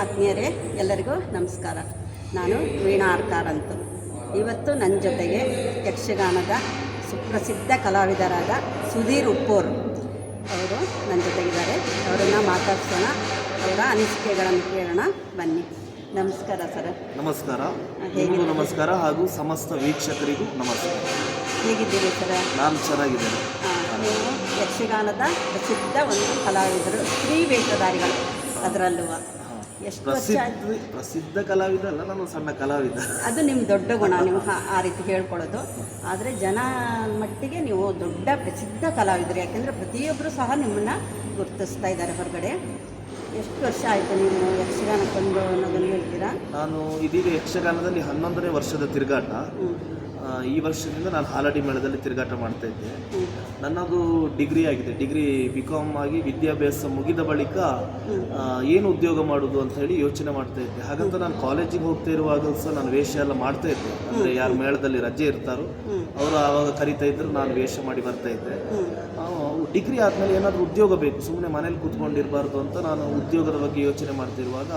ಆತ್ಮೀಯರೇ ಎಲ್ಲರಿಗೂ ನಮಸ್ಕಾರ. ನಾನು ವೀಣಾ ಆರ್ಕಾರ್ ಅಂತ. ಇವತ್ತು ನನ್ನ ಜೊತೆಗೆ ಯಕ್ಷಗಾನದ ಸುಪ್ರಸಿದ್ಧ ಕಲಾವಿದರಾದ ಸುಧೀರ್ ಉಪ್ಪೋರು ಅವರು ನನ್ನ ಜೊತೆಗಿದ್ದಾರೆ. ಅವರನ್ನು ಮಾತಾಡ್ಸೋಣ ಅವರ ಅನಿಸಿಕೆಗಳನ್ನು ಕೇಳೋಣ. ಬನ್ನಿ. ನಮಸ್ಕಾರ ಸರ್. ನಮಸ್ಕಾರ. ಹೇಗೆ ನಮಸ್ಕಾರ ಹಾಗೂ ಸಮಸ್ತ ವೀಕ್ಷಕರಿಗೂ ನಮಸ್ಕಾರ. ಹೇಗಿದ್ದೀರಿ ಸರ್? ನಾನು ಚೆನ್ನಾಗಿದ್ದೇನೆ. ನೀವು ಯಕ್ಷಗಾನದ ಪ್ರಸಿದ್ಧ ಒಂದು ಕಲಾವಿದರು ಸ್ತ್ರೀ ವೇಷಧಾರಿಗಳು ಅದರಲ್ಲೂ ಎಷ್ಟು ವರ್ಷ ಪ್ರಸಿದ್ಧ ಆಯ್ತು? ಪ್ರಸಿದ್ಧ ಕಲಾವಿದ ಅಲ್ಲ ನಾನು ಸಣ್ಣ ಕಲಾವಿದ. ಅದು ನಿಮ್ಮ ದೊಡ್ಡ ಗುಣ ನೀವು ಆ- ಆ ರೀತಿ ಹೇಳ್ಕೊಳ್ಳೋದು. ಆದರೆ ಜನ ಮಟ್ಟಿಗೆ ನೀವು ದೊಡ್ಡ ಪ್ರಸಿದ್ಧ ಕಲಾವಿದರು ಯಾಕೆಂದರೆ ಪ್ರತಿಯೊಬ್ಬರು ಸಹ ನಿಮ್ಮನ್ನು ಗುರುತಿಸ್ತಾ ಇದ್ದಾರೆ ಹೊರಗಡೆ. ಎಷ್ಟು ವರ್ಷ ಆಯಿತು ನೀವು ಯಕ್ಷಗಾನ ಬಂದು ಅನ್ನೋದನ್ನು ಹೇಳ್ತೀರಾ? ನಾನು ಇದೀಗ ಯಕ್ಷಗಾನದಲ್ಲಿ ಹನ್ನೊಂದನೇ ವರ್ಷದ ತಿರುಗಾಟ. ಈ ವರ್ಷದಿಂದ ನಾನು ಹಾಲಡಿ ಮೇಳದಲ್ಲಿ ತಿರುಗಾಟ ಮಾಡ್ತಾ ಇದ್ದೆ. ನನ್ನದು ಡಿಗ್ರಿ ಆಗಿದೆ. ಡಿಗ್ರಿ ಬಿ ಕಾಮ್ ಆಗಿ ವಿದ್ಯಾಭ್ಯಾಸ ಮುಗಿದ ಬಳಿಕ ಏನು ಉದ್ಯೋಗ ಮಾಡೋದು ಅಂತ ಹೇಳಿ ಯೋಚನೆ ಮಾಡ್ತಾ ಇದ್ದೆ. ಹಾಗಂತ ನಾನು ಕಾಲೇಜಿಗೆ ಹೋಗ್ತಾ ಇರುವಾಗ ಸಹ ನಾನು ವೇಷ ಎಲ್ಲ ಮಾಡ್ತಾ ಇದ್ದೆ. ಅಂದರೆ ಯಾರು ಮೇಳದಲ್ಲಿ ರಜೆ ಇರ್ತಾರೋ ಅವರು ಆವಾಗ ಕರಿತಾ ಇದ್ರು ನಾನು ವೇಷ ಮಾಡಿ ಬರ್ತಾ ಇದ್ದೆ. ಡಿಗ್ರಿ ಆದಮೇಲೆ ಏನಾದರೂ ಉದ್ಯೋಗ ಬೇಕು ಸುಮ್ಮನೆ ಮನೇಲಿ ಕೂತ್ಕೊಂಡಿರಬಾರ್ದು ಅಂತ ನಾನು ಉದ್ಯೋಗದ ಬಗ್ಗೆ ಯೋಚನೆ ಮಾಡ್ತಿರುವಾಗ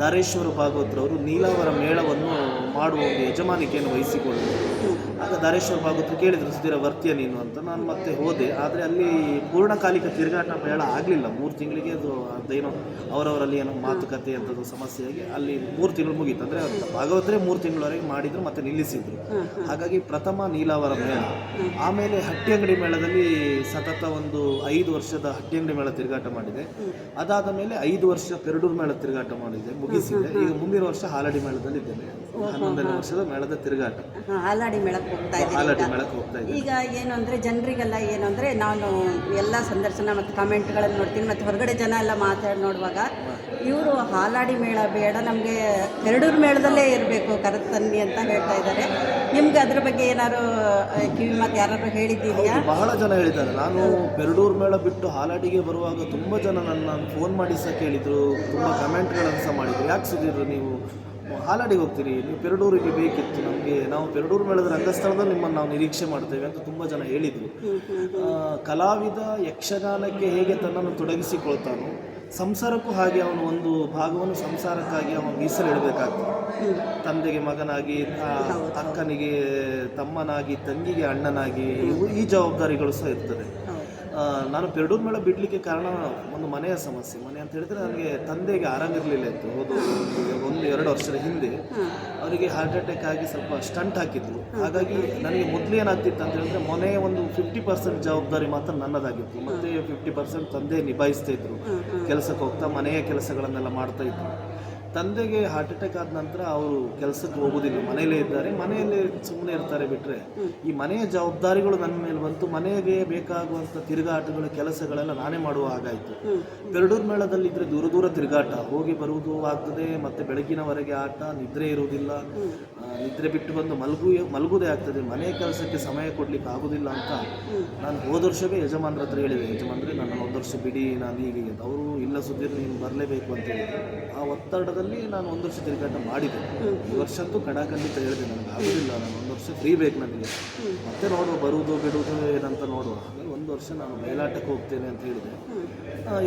ದಾರೇಶ್ವರ ಭಾಗವತರವರು ನೀಲಾವರ ಮೇಳವನ್ನು ಮಾಡುವ ಒಂದು ಯಜಮಾನಿಕೆಯನ್ನು ವಹಿಸಿಕೊಂಡರು ಹ್ಞೂ ಆಗ ದಾರೇಶ್ವರ ಭಾಗವತರು ಕೇಳಿದ್ರು ಸುಧೀರ ಬರ್ತೀಯ ನೀನು ಅಂತ. ನಾನು ಮತ್ತೆ ಹೋದೆ. ಆದರೆ ಅಲ್ಲಿ ಪೂರ್ಣಕಾಲಿಕ ತಿರುಗಾಟ ಮೇಳ ಆಗಲಿಲ್ಲ. ಮೂರು ತಿಂಗಳಿಗೆ ಅದು ಅದೇನೋ ಅವರವರಲ್ಲಿ ಏನೋ ಮಾತುಕತೆ ಅಂತದ್ದು ಸಮಸ್ಯೆಯಾಗಿ ಅಲ್ಲಿ ಮೂರು ತಿಂಗಳು ಮುಗೀತು. ಅಂದರೆ ಭಾಗವತರೇ ಮೂರು ತಿಂಗಳವರೆಗೆ ಮಾಡಿದ್ರು ಮತ್ತೆ ನಿಲ್ಲಿಸಿದ್ರು. ಹಾಗಾಗಿ ಪ್ರಥಮ ನೀಲಾವರ ಮೇಳ. ಆಮೇಲೆ ಹಟ್ಟಿಯಂಗಡಿ ಮೇಳದಲ್ಲಿ ಸತತ ಒಂದು ಐದು ವರ್ಷದ ಹಟ್ಟಿಯಂಗಡಿ ಮೇಳ ತಿರುಗಾಟ ಮಾಡಿದೆ. ಅದಾದ ಮೇಲೆ ಐದು ವರ್ಷ ಪೆರಡೂರು ಮೇಳ ತಿರುಗಾಟ ಮಾಡಿದೆ ಮುಗಿಸಿದೆ. ಈಗ ಮುಂದಿನ ವರ್ಷ ಹಾಲಡಿ ಮೇಳದಲ್ಲಿ ಇದ್ದೇನೆ ಹನ್ನೊಂದನೇ ವರ್ಷದ ಮೇಳದ ತಿರುಗಾಟ. ಹಾಲಾಡಿ ಇದ್ದೀರಿ ಮೇಳಕ್ಕೆ ಹೋಗ್ತಾ ಇದ್ದೀನಿ ಈಗ ಏನು ಅಂದರೆ ಜನರಿಗೆಲ್ಲ ಏನು ಅಂದರೆ ನಾನು ಎಲ್ಲ ಸಂದರ್ಶನ ಮತ್ತು ಕಮೆಂಟ್ಗಳನ್ನು ನೋಡ್ತೀನಿ ಮತ್ತು ಹೊರಗಡೆ ಜನ ಎಲ್ಲ ಮಾತಾಡಿ ನೋಡುವಾಗ ಇವರು ಹಾಲಾಡಿ ಮೇಳ ಬೇಡ ನಮಗೆ ಎರಡೂರು ಮೇಳದಲ್ಲೇ ಇರಬೇಕು ಕರತನ್ನಿ ಅಂತ ಹೇಳ್ತಾ ಇದ್ದಾರೆ. ನಿಮ್ಗೆ ಅದ್ರ ಬಗ್ಗೆ ಏನಾದ್ರು ಕಿವಿ ಮಾತು ಯಾರಾದ್ರು ಹೇಳಿದ್ದೀರಾ? ಬಹಳ ಜನ ಹೇಳಿದ್ದಾರೆ. ನಾನು ಪೆರಡೂರು ಮೇಳ ಬಿಟ್ಟು ಹಾಲಾಡಿಗೆ ಬರುವಾಗ ತುಂಬ ಜನ ನನ್ನ ಫೋನ್ ಮಾಡಿ ಸಹ ಕೇಳಿದರು ತುಂಬ ಕಮೆಂಟ್ಗಳನ್ನು ಸಹ ಮಾಡಿದರು. ಯಾಕೆ ಸುಧೀರ್ ನೀವು? ಹಾಲಾಡಿಗೆ ಹೋಗ್ತೀರಿ ನೀವು ಪೆರಡೂರಿಗೆ ಬೇಕಿತ್ತು ನಮಗೆ ನಾವು ಪೆರಡೂರು ಮೇಳದ ರಂಗಸ್ಥಳದಲ್ಲಿ ನಿಮ್ಮನ್ನು ನಾವು ನಿರೀಕ್ಷೆ ಮಾಡ್ತೇವೆ ಅಂತ ತುಂಬ ಜನ ಹೇಳಿದರು. ಕಲಾವಿದ ಯಕ್ಷಗಾನಕ್ಕೆ ಹೇಗೆ ತನ್ನನ್ನು ತೊಡಗಿಸಿಕೊಳ್ತಾನೋ ಸಂಸಾರಕ್ಕೂ ಹಾಗೆ ಅವನು ಒಂದು ಭಾಗವನ್ನು ಸಂಸಾರಕ್ಕಾಗಿ ಅವನು ಮೀಸಲಿಡಬೇಕಾಗ್ತದೆ. ತಂದೆಗೆ ಮಗನಾಗಿ ಅಕ್ಕನಿಗೆ ತಮ್ಮನಾಗಿ ತಂಗಿಗೆ ಅಣ್ಣನಾಗಿ ಇವು ಈ ಜವಾಬ್ದಾರಿಗಳು ಸಹ ಇರ್ತದೆ. ನಾನು ಪೆರಡೂರು ಮೇಳ ಬಿಡಲಿಕ್ಕೆ ಕಾರಣ ಒಂದು ಮನೆಯ ಸಮಸ್ಯೆ. ಮನೆ ಅಂತ ಹೇಳಿದ್ರೆ ನನಗೆ ತಂದೆಗೆ ಆರಾಮಿರಲಿಲ್ಲ ಇತ್ತು. ಹೋದ ಒಂದು- ಎರಡು ವರ್ಷದ ಹಿಂದೆ ಅವರಿಗೆ ಹಾರ್ಟ್ ಅಟ್ಯಾಕ್ ಆಗಿ ಸ್ವಲ್ಪ ಸ್ಟಂಟ್ ಹಾಕಿದ್ರು. ಹಾಗಾಗಿ ನನಗೆ ಮೊದಲು ಏನಾಗ್ತಿತ್ತು ಅಂತ ಹೇಳಿದ್ರೆ ಮನೆಯ ಒಂದು ಫಿಫ್ಟಿ ಪರ್ಸೆಂಟ್ ಜವಾಬ್ದಾರಿ ಮಾತ್ರ ನನ್ನದಾಗಿತ್ತು. ಮತ್ತೆ ಫಿಫ್ಟಿ ಪರ್ಸೆಂಟ್ ತಂದೆ ನಿಭಾಯಿಸ್ತಾ ಇದ್ರು. ಕೆಲಸಕ್ಕೆ ಹೋಗ್ತಾ ಮನೆಯ ಕೆಲಸಗಳನ್ನೆಲ್ಲ ಮಾಡ್ತಾ ಇದ್ರು. ತಂದೆಗೆ ಹಾರ್ಟ್ ಅಟ್ಯಾಕ್ ಆದ ನಂತರ ಅವರು ಕೆಲಸಕ್ಕೆ ಹೋಗೋದಿಲ್ಲ, ಮನೆಯಲ್ಲೇ ಇದ್ದಾರೆ. ಮನೆಯಲ್ಲೇ ಸುಮ್ಮನೆ ಇರ್ತಾರೆ ಬಿಟ್ಟರೆ ಈ ಮನೆಯ ಜವಾಬ್ದಾರಿಗಳು ನನ್ನ ಮೇಲೆ ಬಂತು, ಮನೆಗೆ ಬೇಕಾಗುವಂಥ ತಿರುಗಾಟಗಳು ಕೆಲಸಗಳೆಲ್ಲ ನಾನೇ ಮಾಡುವ ಹಾಗಾಯಿತು. ಪೆರಡೂರು ಮೇಳದಲ್ಲಿ ಇದ್ರೆ ದೂರ ದೂರ ತಿರುಗಾಟ, ಹೋಗಿ ಬರುವುದು ಆಗ್ತದೆ, ಮತ್ತೆ ಬೆಳಗಿನವರೆಗೆ ಆಟ, ನಿದ್ರೆ ಇರುವುದಿಲ್ಲ. ನಿದ್ರೆ ಬಿಟ್ಟು ಬಂದು ಮಲಗು, ಮಲಗುವುದೇ ಆಗ್ತದೆ. ಮನೆ ಕೆಲಸಕ್ಕೆ ಸಮಯ ಕೊಡ್ಲಿಕ್ಕೆ ಆಗುದಿಲ್ಲ ಅಂತ ನಾನು ಹೋದ ವರ್ಷವೇ ಯಜಮಾನ್ರ ಹತ್ರ ಹೇಳಿದೆ. ಯಜಮಾನ್ರೆ, ನನ್ನ ಒಂದು ವರ್ಷ ಬಿಡಿ ನಾನು ಅಂತ ಅವರು ಇಲ್ಲ ಸುಧೀರ್, ನೀನು ಬರಲೇಬೇಕು ಅಂತ ಹೇಳಿದ್ರು. ಆ ಒತ್ತಡದಲ್ಲಿ ನಾನು ಒಂದು ವರ್ಷ ತಿರುಗಾಟ ಮಾಡಿದೆ. ಈ ವರ್ಷದ್ದು ಕಣ ಕಂಡಿತ ಹೇಳಿದೆ ನನಗೆ ಆಗುದಿಲ್ಲ ನಾನು ಒಂದು ವರ್ಷ ಫ್ರೀ ಬೇಕು ನನಗೆ. ಮತ್ತೆ ನೋಡುವ ಬರುವುದು ಬಿಡುವುದು ಏನಂತ ನೋಡುವ. ಹಾಗಾಗಿ ಒಂದು ವರ್ಷ ನಾನು ಬಯಲಾಟಕ್ಕೆ ಹೋಗ್ತೇನೆ ಅಂತ ಹೇಳಿದೆ.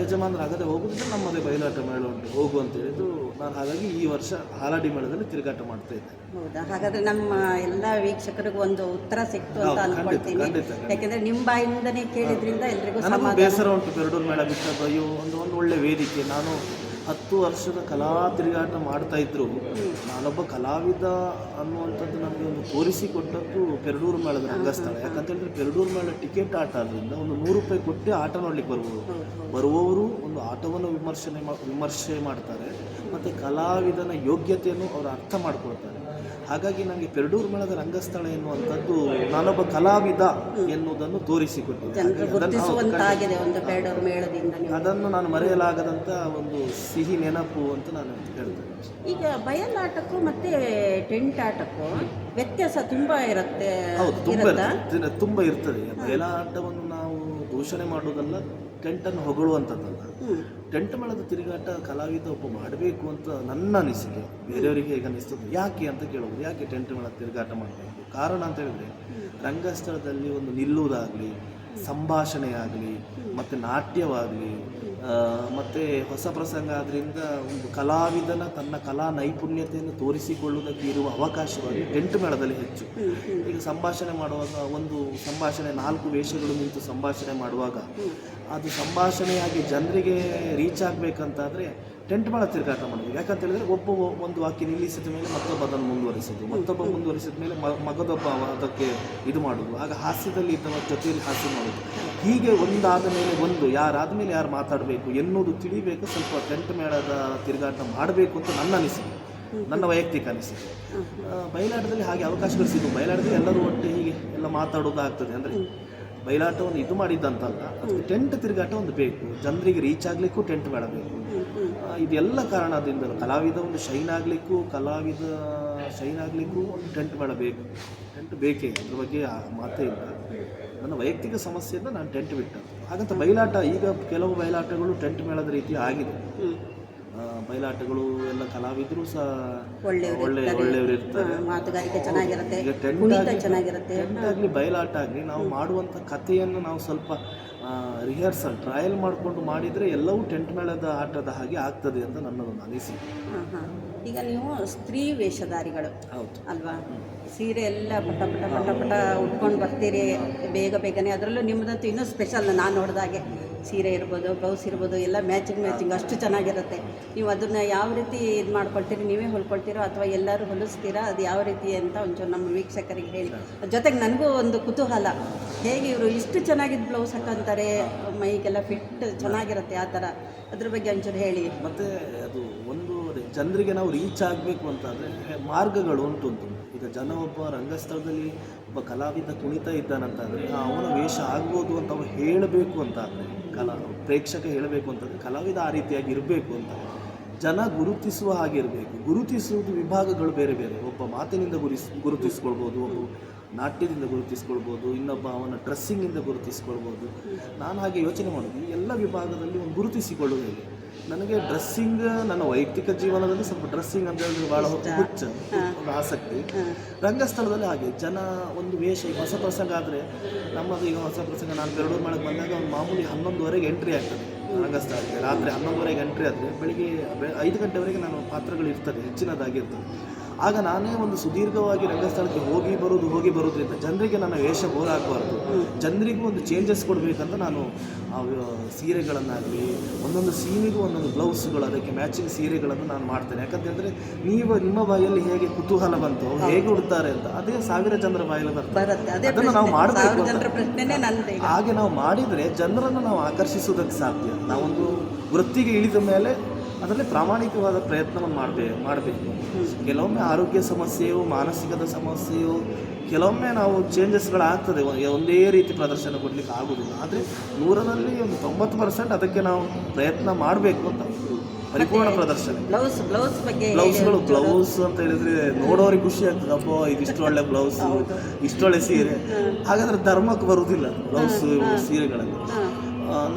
ಯಜಮಾನರು ಆಗದೆ ಹೋಗುದಿದ್ರೆ ನಮ್ಮದೇ ಬಯಲಾಟ ಮೇಳ ಉಂಟು ಹೋಗು ಅಂತ ಹೇಳಿದ್ದು ನಾನು ಹಾಗಾಗಿ ಈ ವರ್ಷ ಹಾಲಾಡಿ ಮೇಳದಲ್ಲಿ ತಿರುಗಾಟ ಮಾಡ್ತಾ ಇದ್ದೆ. ಹೌದಾ? ಹಾಗಾದ್ರೆ ನಮ್ಮ ಎಲ್ಲ ವೀಕ್ಷಕರಿಗೂ ಒಂದು ಉತ್ತರ ಸಿಕ್ತು ಅಂತ ಅನ್ಕೊಳ್ತೀನಿ. ಯಾಕಂದ್ರೆ ನಿಮ್ಮ ಬಾಯಿಂದನೇ ಕೇಳಿದ್ರಿಂದ ಎಲ್ರಿಗೂ ಬೇಸರ ಉಂಟು ಪೆರಡೂರು ಮೇಳ ಬಿಟ್ಟದ್ದು ಅಯ್ಯೋ ಒಂದು ಒಂದು ಒಳ್ಳೆ ವೇದಿಕೆ. ನಾನು ಹತ್ತು ವರ್ಷದ ಕಲಾ ತಿರುಗಾಟ ಮಾಡ್ತಾ ಇದ್ರು. ನಾನೊಬ್ಬ ಕಲಾವಿದ ಅನ್ನುವಂಥದ್ದು ನಮಗೆ ಒಂದು ತೋರಿಸಿಕೊಟ್ಟದ್ದು ಪೆರಡೂರು ಮೇಳದ ರಂಗಸ್ಥಳ. ಯಾಕಂತ ಹೇಳಿದ್ರೆ ಪೆರಡೂರು ಮೇಳ ಟಿಕೆಟ್ ಆಟ ಆದ್ರಿಂದ ಒಂದು ನೂರು ರೂಪಾಯಿ ಕೊಟ್ಟು ಆಟ ನೋಡ್ಲಿಕ್ಕೆ ಬರ್ಬೋದು. ಬರುವವರು ಒಂದು ಆಟವನ್ನು ವಿಮರ್ಶನೆ ವಿಮರ್ಶೆ ಮಾಡ್ತಾರೆ. ಮತ್ತು ಕಲಾವಿದನ ಯೋಗ್ಯತೆಯನ್ನು ಅವರು ಅರ್ಥ ಮಾಡ್ಕೊಳ್ತಾರೆ. ಹಾಗಾಗಿ ನನಗೆ ಪೆರಡೂರು ಮೇಳದ ರಂಗಸ್ಥಳ ಎನ್ನುವಂಥದ್ದು ನಾನೊಬ್ಬ ಕಲಾವಿದ ಎನ್ನುವುದನ್ನು ಅದನ್ನು- ಮೇಳದಿಂದ ಅದನ್ನು ನಾನು ಮರೆಯಲಾಗದಂಥ ಒಂದು ಸಿಹಿ ನೆನಪು ಅಂತ ನಾನು ಹೇಳ್ತೇನೆ. ಈಗ ಬಯಲಾಟಕ್ಕೂ ಮತ್ತೆ ಟೆಂಟ್ ಆಟಕ್ಕೂ ವ್ಯತ್ಯಾಸ ತುಂಬಾ ಇರುತ್ತೆ ತುಂಬಾ ತುಂಬ ಇರ್ತದೆ ತುಂಬ ಇರ್ತದೆ. ಬಯಲಾಟವನ್ನು ನಾವು ದೂಷಣೆ ಮಾಡುವುದಲ್ಲ ಟೆಂಟನ್ನು ಹೊಗಳುವಂಥದ್ದಲ್ಲ. ಹ್ಮ್. ಟೆಂಟ್ ಮೇಳದ ತಿರುಗಾಟ ಕಲಾವಿದ ಒಬ್ಬ ಮಾಡಬೇಕು ಅಂತ ನನ್ನ ಅನಿಸಿಕೆ. ಬೇರೆಯವರಿಗೆ ಹೇಗೆ ಅನಿಸ್ತದೆ? ಯಾಕೆ ಅಂತ ಕೇಳೋದು. ಯಾಕೆ ಟೆಂಟ್ ಮೇಳ ತಿರುಗಾಟ ಮಾಡಬೇಕು ಕಾರಣ ಅಂತ ಹೇಳಿದ್ರೆ ರಂಗಸ್ಥಳದಲ್ಲಿ ಒಂದು ನಿಲ್ಲುವುದಾಗಲಿ ಸಂಭಾಷಣೆ ಆಗಲಿ ಮತ್ತು ನಾಟ್ಯವಾಗಲಿ ಮತ್ತು ಹೊಸ ಪ್ರಸಂಗ ಆದ್ದರಿಂದ ಒಂದು ಕಲಾವಿದನ ತನ್ನ ಕಲಾ ನೈಪುಣ್ಯತೆಯನ್ನು ತೋರಿಸಿಕೊಳ್ಳುವುದಕ್ಕೆ ಇರುವ ಅವಕಾಶವಾಗಿ ಟೆಂಟ್ ಮೇಳದಲ್ಲಿ ಹೆಚ್ಚು. ಈಗ ಸಂಭಾಷಣೆ ಮಾಡುವಾಗ ಒಂದು ಸಂಭಾಷಣೆ, ನಾಲ್ಕು ವೇಷಗಳು ನಿಂತು ಸಂಭಾಷಣೆ ಮಾಡುವಾಗ, ಅದು ಸಂಭಾಷಣೆಯಾಗಿ ಜನರಿಗೆ ರೀಚ್ ಆಗಬೇಕಂತಾದರೆ ಟೆಂಟ್ ಮೇಳ ತಿರುಗಾಟ ಮಾಡಿದ್ವಿ ಯಾಕಂತ ಹೇಳಿದ್ರೆ ಒಬ್ಬ ಒಂದು ವಾಕ್ಯ ನಿಲ್ಲಿಸಿದ ಮೇಲೆ ಮತ್ತೊಬ್ಬ ಅದನ್ನು ಮುಂದುವರಿಸೋದು ಮತ್ತೊಬ್ಬ ಮುಂದುವರಿಸಿದ ಮೇಲೆ ಮಗದೊಬ್ಬ ಅದಕ್ಕೆ ಇದು ಮಾಡೋದು ಆಗ ಹಾಸ್ಯದಲ್ಲಿ ಇದ್ದವ ಜೊತೆಯಲ್ಲಿ ಹಾಸ್ಯ ಮಾಡೋದು ಹೀಗೆ ಒಂದಾದ ಮೇಲೆ ಒಂದು ಯಾರಾದ ಮೇಲೆ ಯಾರು ಮಾತಾಡಬೇಕು ಎನ್ನುವುದು ತಿಳಿಬೇಕು ಸ್ವಲ್ಪ ಟೆಂಟ್ ಮೇಳದ ತಿರುಗಾಟ ಮಾಡಬೇಕು ಅಂತ ನನ್ನ ಅನಿಸಿಕೆ. ನನ್ನ ವೈಯಕ್ತಿಕ ಅನಿಸಿಕೆ. ಬಯಲಾಟದಲ್ಲಿ ಹಾಗೆ ಅವಕಾಶಗಳು ಸಿಗುವ. ಬಯಲಾಟದಲ್ಲಿ ಎಲ್ಲರೂ ಒಟ್ಟು ಹೀಗೆ ಎಲ್ಲ ಮಾತಾಡೋದಾಗ್ತದೆ. ಅಂದರೆ ಬಯಲಾಟವನ್ನು ಇದು ಮಾಡಿದ್ದಂತಲ್ಲ ಅದಕ್ಕೆ ಟೆಂಟ್ ತಿರುಗಾಟ ಒಂದು ಬೇಕು. ಜನರಿಗೆ ರೀಚ್ ಆಗಲಿಕ್ಕೂ ಟೆಂಟ್ ಮಾಡಬೇಕು ಇದೆಲ್ಲ ಕಾರಣದಿಂದ ಕಲಾವಿದ ಒಂದು ಶೈನ್ ಆಗಲಿಕ್ಕೂ ಕಲಾವಿದ ಶೈನ್ ಆಗಲಿಕ್ಕೂ ಒಂದು ಟೆಂಟ್ ಮಾಡಬೇಕು ಬೇಕು. ಟೆಂಟ್ ಬೇಕೇ? ಅದ್ರ ಬಗ್ಗೆ ಆ ಮಾತೇ ಇಲ್ಲ. ನನ್ನ ವೈಯಕ್ತಿಕ ಸಮಸ್ಯೆಯಿಂದ ನಾನು ಟೆಂಟ್ ಬಿಟ್ಟೆ ಹಾಗಂತ ಬಯಲಾಟ ಈಗ ಕೆಲವು ಬಯಲಾಟಗಳು ಟೆಂಟ್ ಮೇಳದ ರೀತಿ ಆಗಿದೆ. ಬಯಲಾಟಗಳು ಎಲ್ಲ ಕಲಾವಿದರು ಸಹ ಒಳ್ಳೆಯವರು ಒಳ್ಳೆ ಇರ್ತಾರೆ. ಒಳ್ಳೆಯವರು ಇರ್ತಾರೆ. ಮಾತುಗಾರಿಕೆ ಚೆನ್ನಾಗಿರುತ್ತೆ. ಈಗ ಟೆಂಟ್ ಚೆನ್ನಾಗಿರುತ್ತೆ. ಆಗಲಿ ಬಯಲಾಟ ಆಗಲಿ ನಾವು ಮಾಡುವಂಥ ಕಥೆಯನ್ನು ನಾವು ಸ್ವಲ್ಪ ರಿಹರ್ಸಲ್ ಟ್ರಯಲ್ ಮಾಡಿಕೊಂಡು ಮಾಡಿದರೆ ಎಲ್ಲವೂ ಟೆಂಟ್ ಮೇಳದ ಆಟದ ಹಾಗೆ ಆಗ್ತದೆ ಅಂತ ನನ್ನದೊಂದು ಅನಿಸಿಕೆ. ಹಾಂ ಈಗ ನೀವು ಸ್ತ್ರೀ ವೇಷಧಾರಿಗಳು ಹೌದು. ಅಲ್ವಾ? ಸೀರೆ ಎಲ್ಲ ಪಟ ಪಟ ಪಟ ಪಟ ಉಟ್ಕೊಂಡು ಬರ್ತೀರಿ. ಬೇಗ ಬೇಗನೆ. ಅದರಲ್ಲೂ ನಿಮ್ಮದಂತೂ ಇನ್ನೂ ಸ್ಪೆಷಲ್ ನಾನು ನೋಡಿದಾಗೆ ಸೀರೆ ಇರ್ಬೋದು ಬ್ಲೌಸ್ ಇರ್ಬೋದು, ಎಲ್ಲ ಮ್ಯಾಚಿಂಗ್ ಮ್ಯಾಚಿಂಗ್ ಅಷ್ಟು ಚೆನ್ನಾಗಿರುತ್ತೆ. ನೀವು ಅದನ್ನು ಯಾವ ರೀತಿ ಇದು ಮಾಡ್ಕೊಳ್ತೀರಿ, ನೀವೇ ಹೊಲ್ಕೊಳ್ತೀರೋ ಅಥವಾ ಎಲ್ಲರೂ ಹೊಲಿಸ್ತೀರಾ, ಅದು ಯಾವ ರೀತಿ ಅಂತ ಒಂಚೂರು ನಮ್ಮ ವೀಕ್ಷಕರಿಗೆ ಹೇಳಿ. ಜೊತೆಗೆ ನನಗೂ ಒಂದು ಕುತೂಹಲ. ಹೇಗೆ ಇವರು ಇಷ್ಟು ಚೆನ್ನಾಗಿದ್ದು ಬ್ಲೌಸ್ ಹಾಕೊಂತಾರೆ, ಮೈಗೆಲ್ಲ ಫಿಟ್ ಚೆನ್ನಾಗಿರುತ್ತೆ ಆ ಥರ. ಅದ್ರ ಬಗ್ಗೆ ಒಂಚೂರು ಹೇಳಿ. ಮತ್ತು ಅದು ಒಂದು ಜನರಿಗೆ ನಾವು ರೀಚ್ ಆಗಬೇಕು ಅಂತಂದರೆ ಮಾರ್ಗಗಳು ಉಂಟು ಈಗ ಜನ ಒಬ್ಬ ರಂಗಸ್ಥಳದಲ್ಲಿ ಒಬ್ಬ ಕಲಾವಿದ ಕುಣಿತಾ ಇದ್ದಾನಂತಂದರೆ ಅವನ ವೇಷ ಆಗ್ಬೋದು ಅಂತ ಹೇಳಬೇಕು ಅಂತ ಅಂದರೆ ಕಲಾ ಪ್ರೇಕ್ಷಕ ಹೇಳಬೇಕು ಅಂತಂದರೆ ಕಲಾವಿದ ಆ ರೀತಿಯಾಗಿ ಇರಬೇಕು ಅಂತ. ಜನ ಗುರುತಿಸುವ ಹಾಗೆ ಇರಬೇಕು. ಗುರುತಿಸುವುದು ವಿಭಾಗಗಳು ಬೇರೆ ಬೇರೆ. ಒಬ್ಬ ಮಾತಿನಿಂದ ಗುರಿಸ್, ಗುರುತಿಸ್ಕೊಳ್ಬೋದು, ಒಬ್ಬ ನಾಟ್ಯದಿಂದ ಗುರುತಿಸ್ಕೊಳ್ಬೋದು, ಇನ್ನೊಬ್ಬ ಅವನ ಡ್ರೆಸ್ಸಿಂಗಿಂದ ಗುರುತಿಸ್ಕೊಳ್ಬೋದು. ನಾನು ಹಾಗೆ ಯೋಚನೆ ಮಾಡೋದು. ಎಲ್ಲ ವಿಭಾಗದಲ್ಲಿ ಒಂದು ಗುರುತಿಸಿಕೊಳ್ಳುವುದು ಹೇಗೆ? ನನಗೆ ಡ್ರೆಸ್ಸಿಂಗ್ ನನ್ನ ವೈಯಕ್ತಿಕ ಜೀವನದಲ್ಲಿ ಸ್ವಲ್ಪ ಡ್ರೆಸ್ಸಿಂಗ್ ಅಂತ ಹೇಳಿದ್ರೆ ಭಾಳ ಹುಚ್ಚ. ಒಂದು ಆಸಕ್ತಿ. ರಂಗಸ್ಥಳದಲ್ಲಿ ಹಾಗೆ ಜನ ಒಂದು ವೇಷ ಈಗ ಹೊಸ ಪ್ರಸಂಗ ಆದರೆ ನಮ್ಮದು ಈಗ ಹೊಸ ಪ್ರಸಂಗ ನಾನು ಬೆರಡೂರು ಮಾಡಕ್ಕೆ ಬಂದಾಗ ಒಂದು ಮಾಮೂಲಿ ಹನ್ನೊಂದುವರೆಗೆ ಎಂಟ್ರಿ ಆಗ್ತದೆ ರಂಗಸ್ಥಳಕ್ಕೆ. ರಾತ್ರಿ ಹನ್ನೊಂದುವರೆಗೆ ಎಂಟ್ರಿ ಆದರೆ ಬೆಳಿಗ್ಗೆ ಐದು ಗಂಟೆವರೆಗೆ ನಾನು ಪಾತ್ರಗಳು ಇರ್ತದೆ ಹೆಚ್ಚಿನದಾಗಿರ್ತದೆ ಆಗ ನಾನೇ ಒಂದು ಸುದೀರ್ಘವಾಗಿ ರಂಗಸ್ಥಳಕ್ಕೆ ಹೋಗಿ ಬರೋದು ಹೋಗಿ ಬರೋದ್ರಿಂದ ಜನರಿಗೆ ನನ್ನ ವೇಷ ಬೋರ್ ಆಗಬಾರ್ದು. ಜನರಿಗೂ ಒಂದು ಚೇಂಜಸ್ ಕೊಡಬೇಕಂತ ನಾನು ಸೀರೆಗಳನ್ನಾಗಲಿ ಒಂದೊಂದು ಸೀನಿಗೂ ಒಂದೊಂದು ಬ್ಲೌಸ್ಗಳು ಅದಕ್ಕೆ ಮ್ಯಾಚಿಂಗ್ ಸೀರೆಗಳನ್ನು ನಾನು ಮಾಡ್ತೇನೆ. ಯಾಕಂತಂದರೆ ನೀವು ನಿಮ್ಮ ಬಾಯಲ್ಲಿ ಹೇಗೆ ಕುತೂಹಲ ಬಂತು ಹೇಗೆ ಉಡ್ತಾರೆ ಅಂತ ಅದೇ ಸಾವಿರ ಜನರ ಬಾಯಲ್ಲಿ ಬರ್ತದೆ. ಅದನ್ನು ನಾವು. ಮಾಡಬೇಕು ಹಾಗೆ ನಾವು ಮಾಡಿದರೆ ಜನರನ್ನು ನಾವು ಆಕರ್ಷಿಸುವುದಕ್ಕೆ ಸಾಧ್ಯ. ನಾವೊಂದು ವೃತ್ತಿಗೆ ಇಳಿದ ಮೇಲೆ ಅದರಲ್ಲಿ ಪ್ರಾಮಾಣಿಕವಾದ ಪ್ರಯತ್ನವನ್ನು ಮಾಡಬೇ ಮಾಡಬೇಕು. ಕೆಲವೊಮ್ಮೆ ಆರೋಗ್ಯ ಸಮಸ್ಯೆಯು ಮಾನಸಿಕದ ಸಮಸ್ಯೆಯು ಕೆಲವೊಮ್ಮೆ ನಾವು ಚೇಂಜಸ್ಗಳಾಗ್ತದೆ ಒಂದೇ ರೀತಿ ಪ್ರದರ್ಶನ ಕೊಡಲಿಕ್ಕೆ ಆಗೋದಿಲ್ಲ. ಆದರೆ ನೂರರಲ್ಲಿ ಒಂದು ತೊಂಬತ್ತು ಪರ್ಸೆಂಟ್ ಅದಕ್ಕೆ ನಾವು ಪ್ರಯತ್ನ ಮಾಡಬೇಕು ಅಂತ. ಪರಿಪೂರ್ಣ ಪ್ರದರ್ಶನ. ಬ್ಲೌಸ್ ಬ್ಲೌಸ್ ಬಗ್ಗೆ ಬ್ಲೌಸ್ಗಳು ಬ್ಲೌಸ್ ಅಂತ ಹೇಳಿದ್ರೆ ನೋಡೋರಿಗೆ ಖುಷಿ ಆಗ್ತದೆ. ಅಪ್ಪ ಇದು ಇಷ್ಟೊಳ್ಳೆ ಬ್ಲೌಸ್ ಇಷ್ಟೊಳ್ಳೆ ಸೀರೆ. ಹಾಗಾದ್ರೆ ಧರ್ಮಕ್ಕೆ ಬರುವುದಿಲ್ಲ ಬ್ಲೌಸ್ ಸೀರೆಗಳಲ್ಲಿ.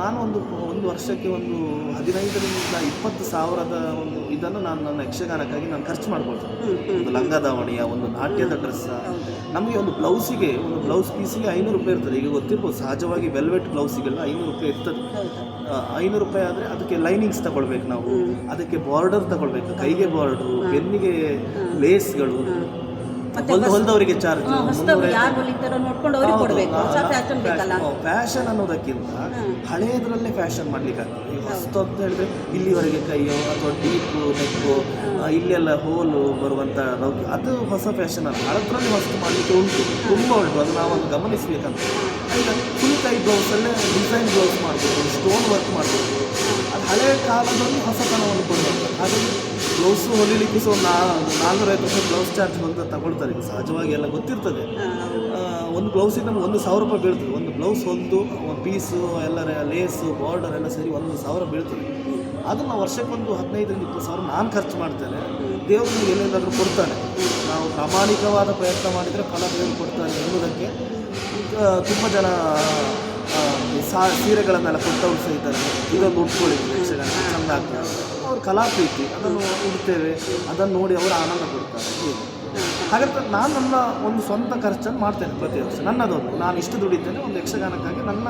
ನಾನು ಒಂದು ಒಂದು ವರ್ಷಕ್ಕೆ ಒಂದು ಹದಿನೈದರಿಂದ ಇಪ್ಪತ್ತು ಸಾವಿರದ ಒಂದು ಇದನ್ನು ನಾನು ನನ್ನ ಯಕ್ಷಗಾನಕ್ಕಾಗಿ ನಾನು ಖರ್ಚು ಮಾಡ್ಕೊಳ್ತೇನೆ. ಒಂದು ಲಂಗದಾವಣಿಯ ಒಂದು ನಾಟ್ಯದ ಡ್ರೆಸ್ ನಮಗೆ ಒಂದು ಬ್ಲೌಸಿಗೆ ಒಂದು ಬ್ಲೌಸ್ ಪೀಸಿಗೆ ಐನೂರು ರೂಪಾಯಿ ಇರ್ತದೆ. ಈಗ ಗೊತ್ತಿರ್ಬೋದು ಸಹಜವಾಗಿ ವೆಲ್ವೆಟ್ ಬ್ಲೌಸಿಗೆಲ್ಲ ಐನೂರು ರೂಪಾಯಿ ಇರ್ತದೆ. ಐನೂರು ರೂಪಾಯಿ ಆದರೆ ಅದಕ್ಕೆ ಲೈನಿಂಗ್ಸ್ ತಗೊಳ್ಬೇಕು ನಾವು. ಅದಕ್ಕೆ ಬಾರ್ಡರ್ ತಗೊಳ್ಬೇಕು. ಕೈಗೆ ಬಾರ್ಡ್ರು ಬೆನ್ನಿಗೆ ಲೇಸ್ಗಳು ಹೊಲ್ದವರಿಗೆ ಚಾರ್ಜ್ ಹಾ, ಹೊಸದವ್ರು ಯಾರು ಹೊಲಿತಾರೋ ನೋಡ್ಕೊಂಡು ಅವ್ರಿಗೆ ಕೊಡಬೇಕು. ಹೊಸ ಫ್ಯಾಷನ್ ಬೇಕಲ್ಲ. ಫ್ಯಾಷನ್ ಅನ್ನೋದಕ್ಕಿಂತ ಹಳೆಯದ್ರಲ್ಲೇ ಫ್ಯಾಷನ್ ಮಾಡ್ಲಿಕ್ಕೆ ಆಗ್ತದೆ ಹೊಸ್ತು ಅಂತ ಹೇಳಿದ್ರೆ ಇಲ್ಲಿವರೆಗೆ ಕೈಯೋ ಅಥವಾ ಡೀಪು ನೆಕ್ಕು ಇಲ್ಲೆಲ್ಲ ಹೋಲು ಬರುವಂತ ನೌಕೆ ಅದು ಹೊಸ ಫ್ಯಾಷನ್ ಅಲ್ಲ. ಹಳದ್ರಲ್ಲಿ ಹೊಸ್ತು ಮಾಡಲಿಕ್ಕೆ ಉಂಟು. ತುಂಬಾ ಉಂಟು. ಅದು ನಾವೊಂದು ಗಮನಿಸಬೇಕಂತ. ಕೈ ಬ್ಲೌಸಲ್ಲೇ ಡಿಸೈನ್ ಬ್ಲೌಸ್ ಮಾಡ್ಬೋದು ಸ್ಟೋನ್ ವರ್ಕ್ ಮಾಡ್ಬೋದು. ಅದು ಹಳೆಯ ಕಾಲದಲ್ಲಿ ಹೊಸತನವನ್ನು ಕೊಡಬೇಕು ಹಾಗಾಗಿ ಬ್ಲೌಸು ಹೊಲಿಲಿಕ್ಕೆ ಸೊ ನಾ ಐದು ರೂಪಾಯಿ ಬ್ಲೌಸ್ ಚಾರ್ಜ್ ಬಂದು ತಗೊಳ್ತಾರೆ. ಈಗ ಸಹಜವಾಗಿ ಎಲ್ಲ ಗೊತ್ತಿರ್ತದೆ. ಒಂದು ಬ್ಲೌಸಿಗೆ ನಮ್ಗೆ ಒಂದು ಸಾವಿರ ರೂಪಾಯಿ ಬೀಳ್ತದೆ. ಒಂದು ಬ್ಲೌಸ್ ಒಂದು ಒಂದು ಪೀಸು ಎಲ್ಲ ಲೇಸು ಬಾರ್ಡರ್ ಎಲ್ಲ ಸೇರಿ ಒಂದು ಸಾವಿರ ಬೀಳ್ತದೆ. ಅದನ್ನು ನಾವು ವರ್ಷಕ್ಕೊಂದು ಹದಿನೈದರಿಂದ ಇಪ್ಪತ್ತು ಸಾವಿರ ನಾನು ಖರ್ಚು ಮಾಡ್ತೇನೆ. ದೇವರು ನಮಗೆ ಎಲ್ಲೆಲ್ಲಾದರೂ ಕೊಡ್ತಾನೆ. ನಾವು ಪ್ರಾಮಾಣಿಕವಾದ ಪ್ರಯತ್ನ ಮಾಡಿದರೆ ಫಲ ಬೇರೆ ಕೊಡ್ತಾನೆ ಎನ್ನುವುದಕ್ಕೆ ಈಗ ತುಂಬ ಜನ ಸಾ, ಸೀರೆಗಳನ್ನೆಲ್ಲ ಕೊಟ್ಟವರು ಸಹಿತ ಇದನ್ನು ಉಟ್ಕೊಳ್ಳಿ ಯಕ್ಷಗಾನ ಅವ್ರ ಕಲಾ ಪ್ರೀತಿ ಅದನ್ನು ಉಡ್ತೇವೆ ಅದನ್ನು ನೋಡಿ ಅವರು ಆನಂದ ಕೊಡ್ತಾರೆ ಹೀಗೆ ಹಾಗಾದ್ರೆ ನಾನು ನನ್ನ ಒಂದು ಸ್ವಂತ ಖರ್ಚನ್ನು ಮಾಡ್ತೇನೆ ಪ್ರತಿ ವರ್ಷ. ನನ್ನದೊಂದು ನಾನು ಇಷ್ಟು ದುಡಿತೇನೆ ಒಂದು ಯಕ್ಷಗಾನಕ್ಕಾಗಿ ನನ್ನ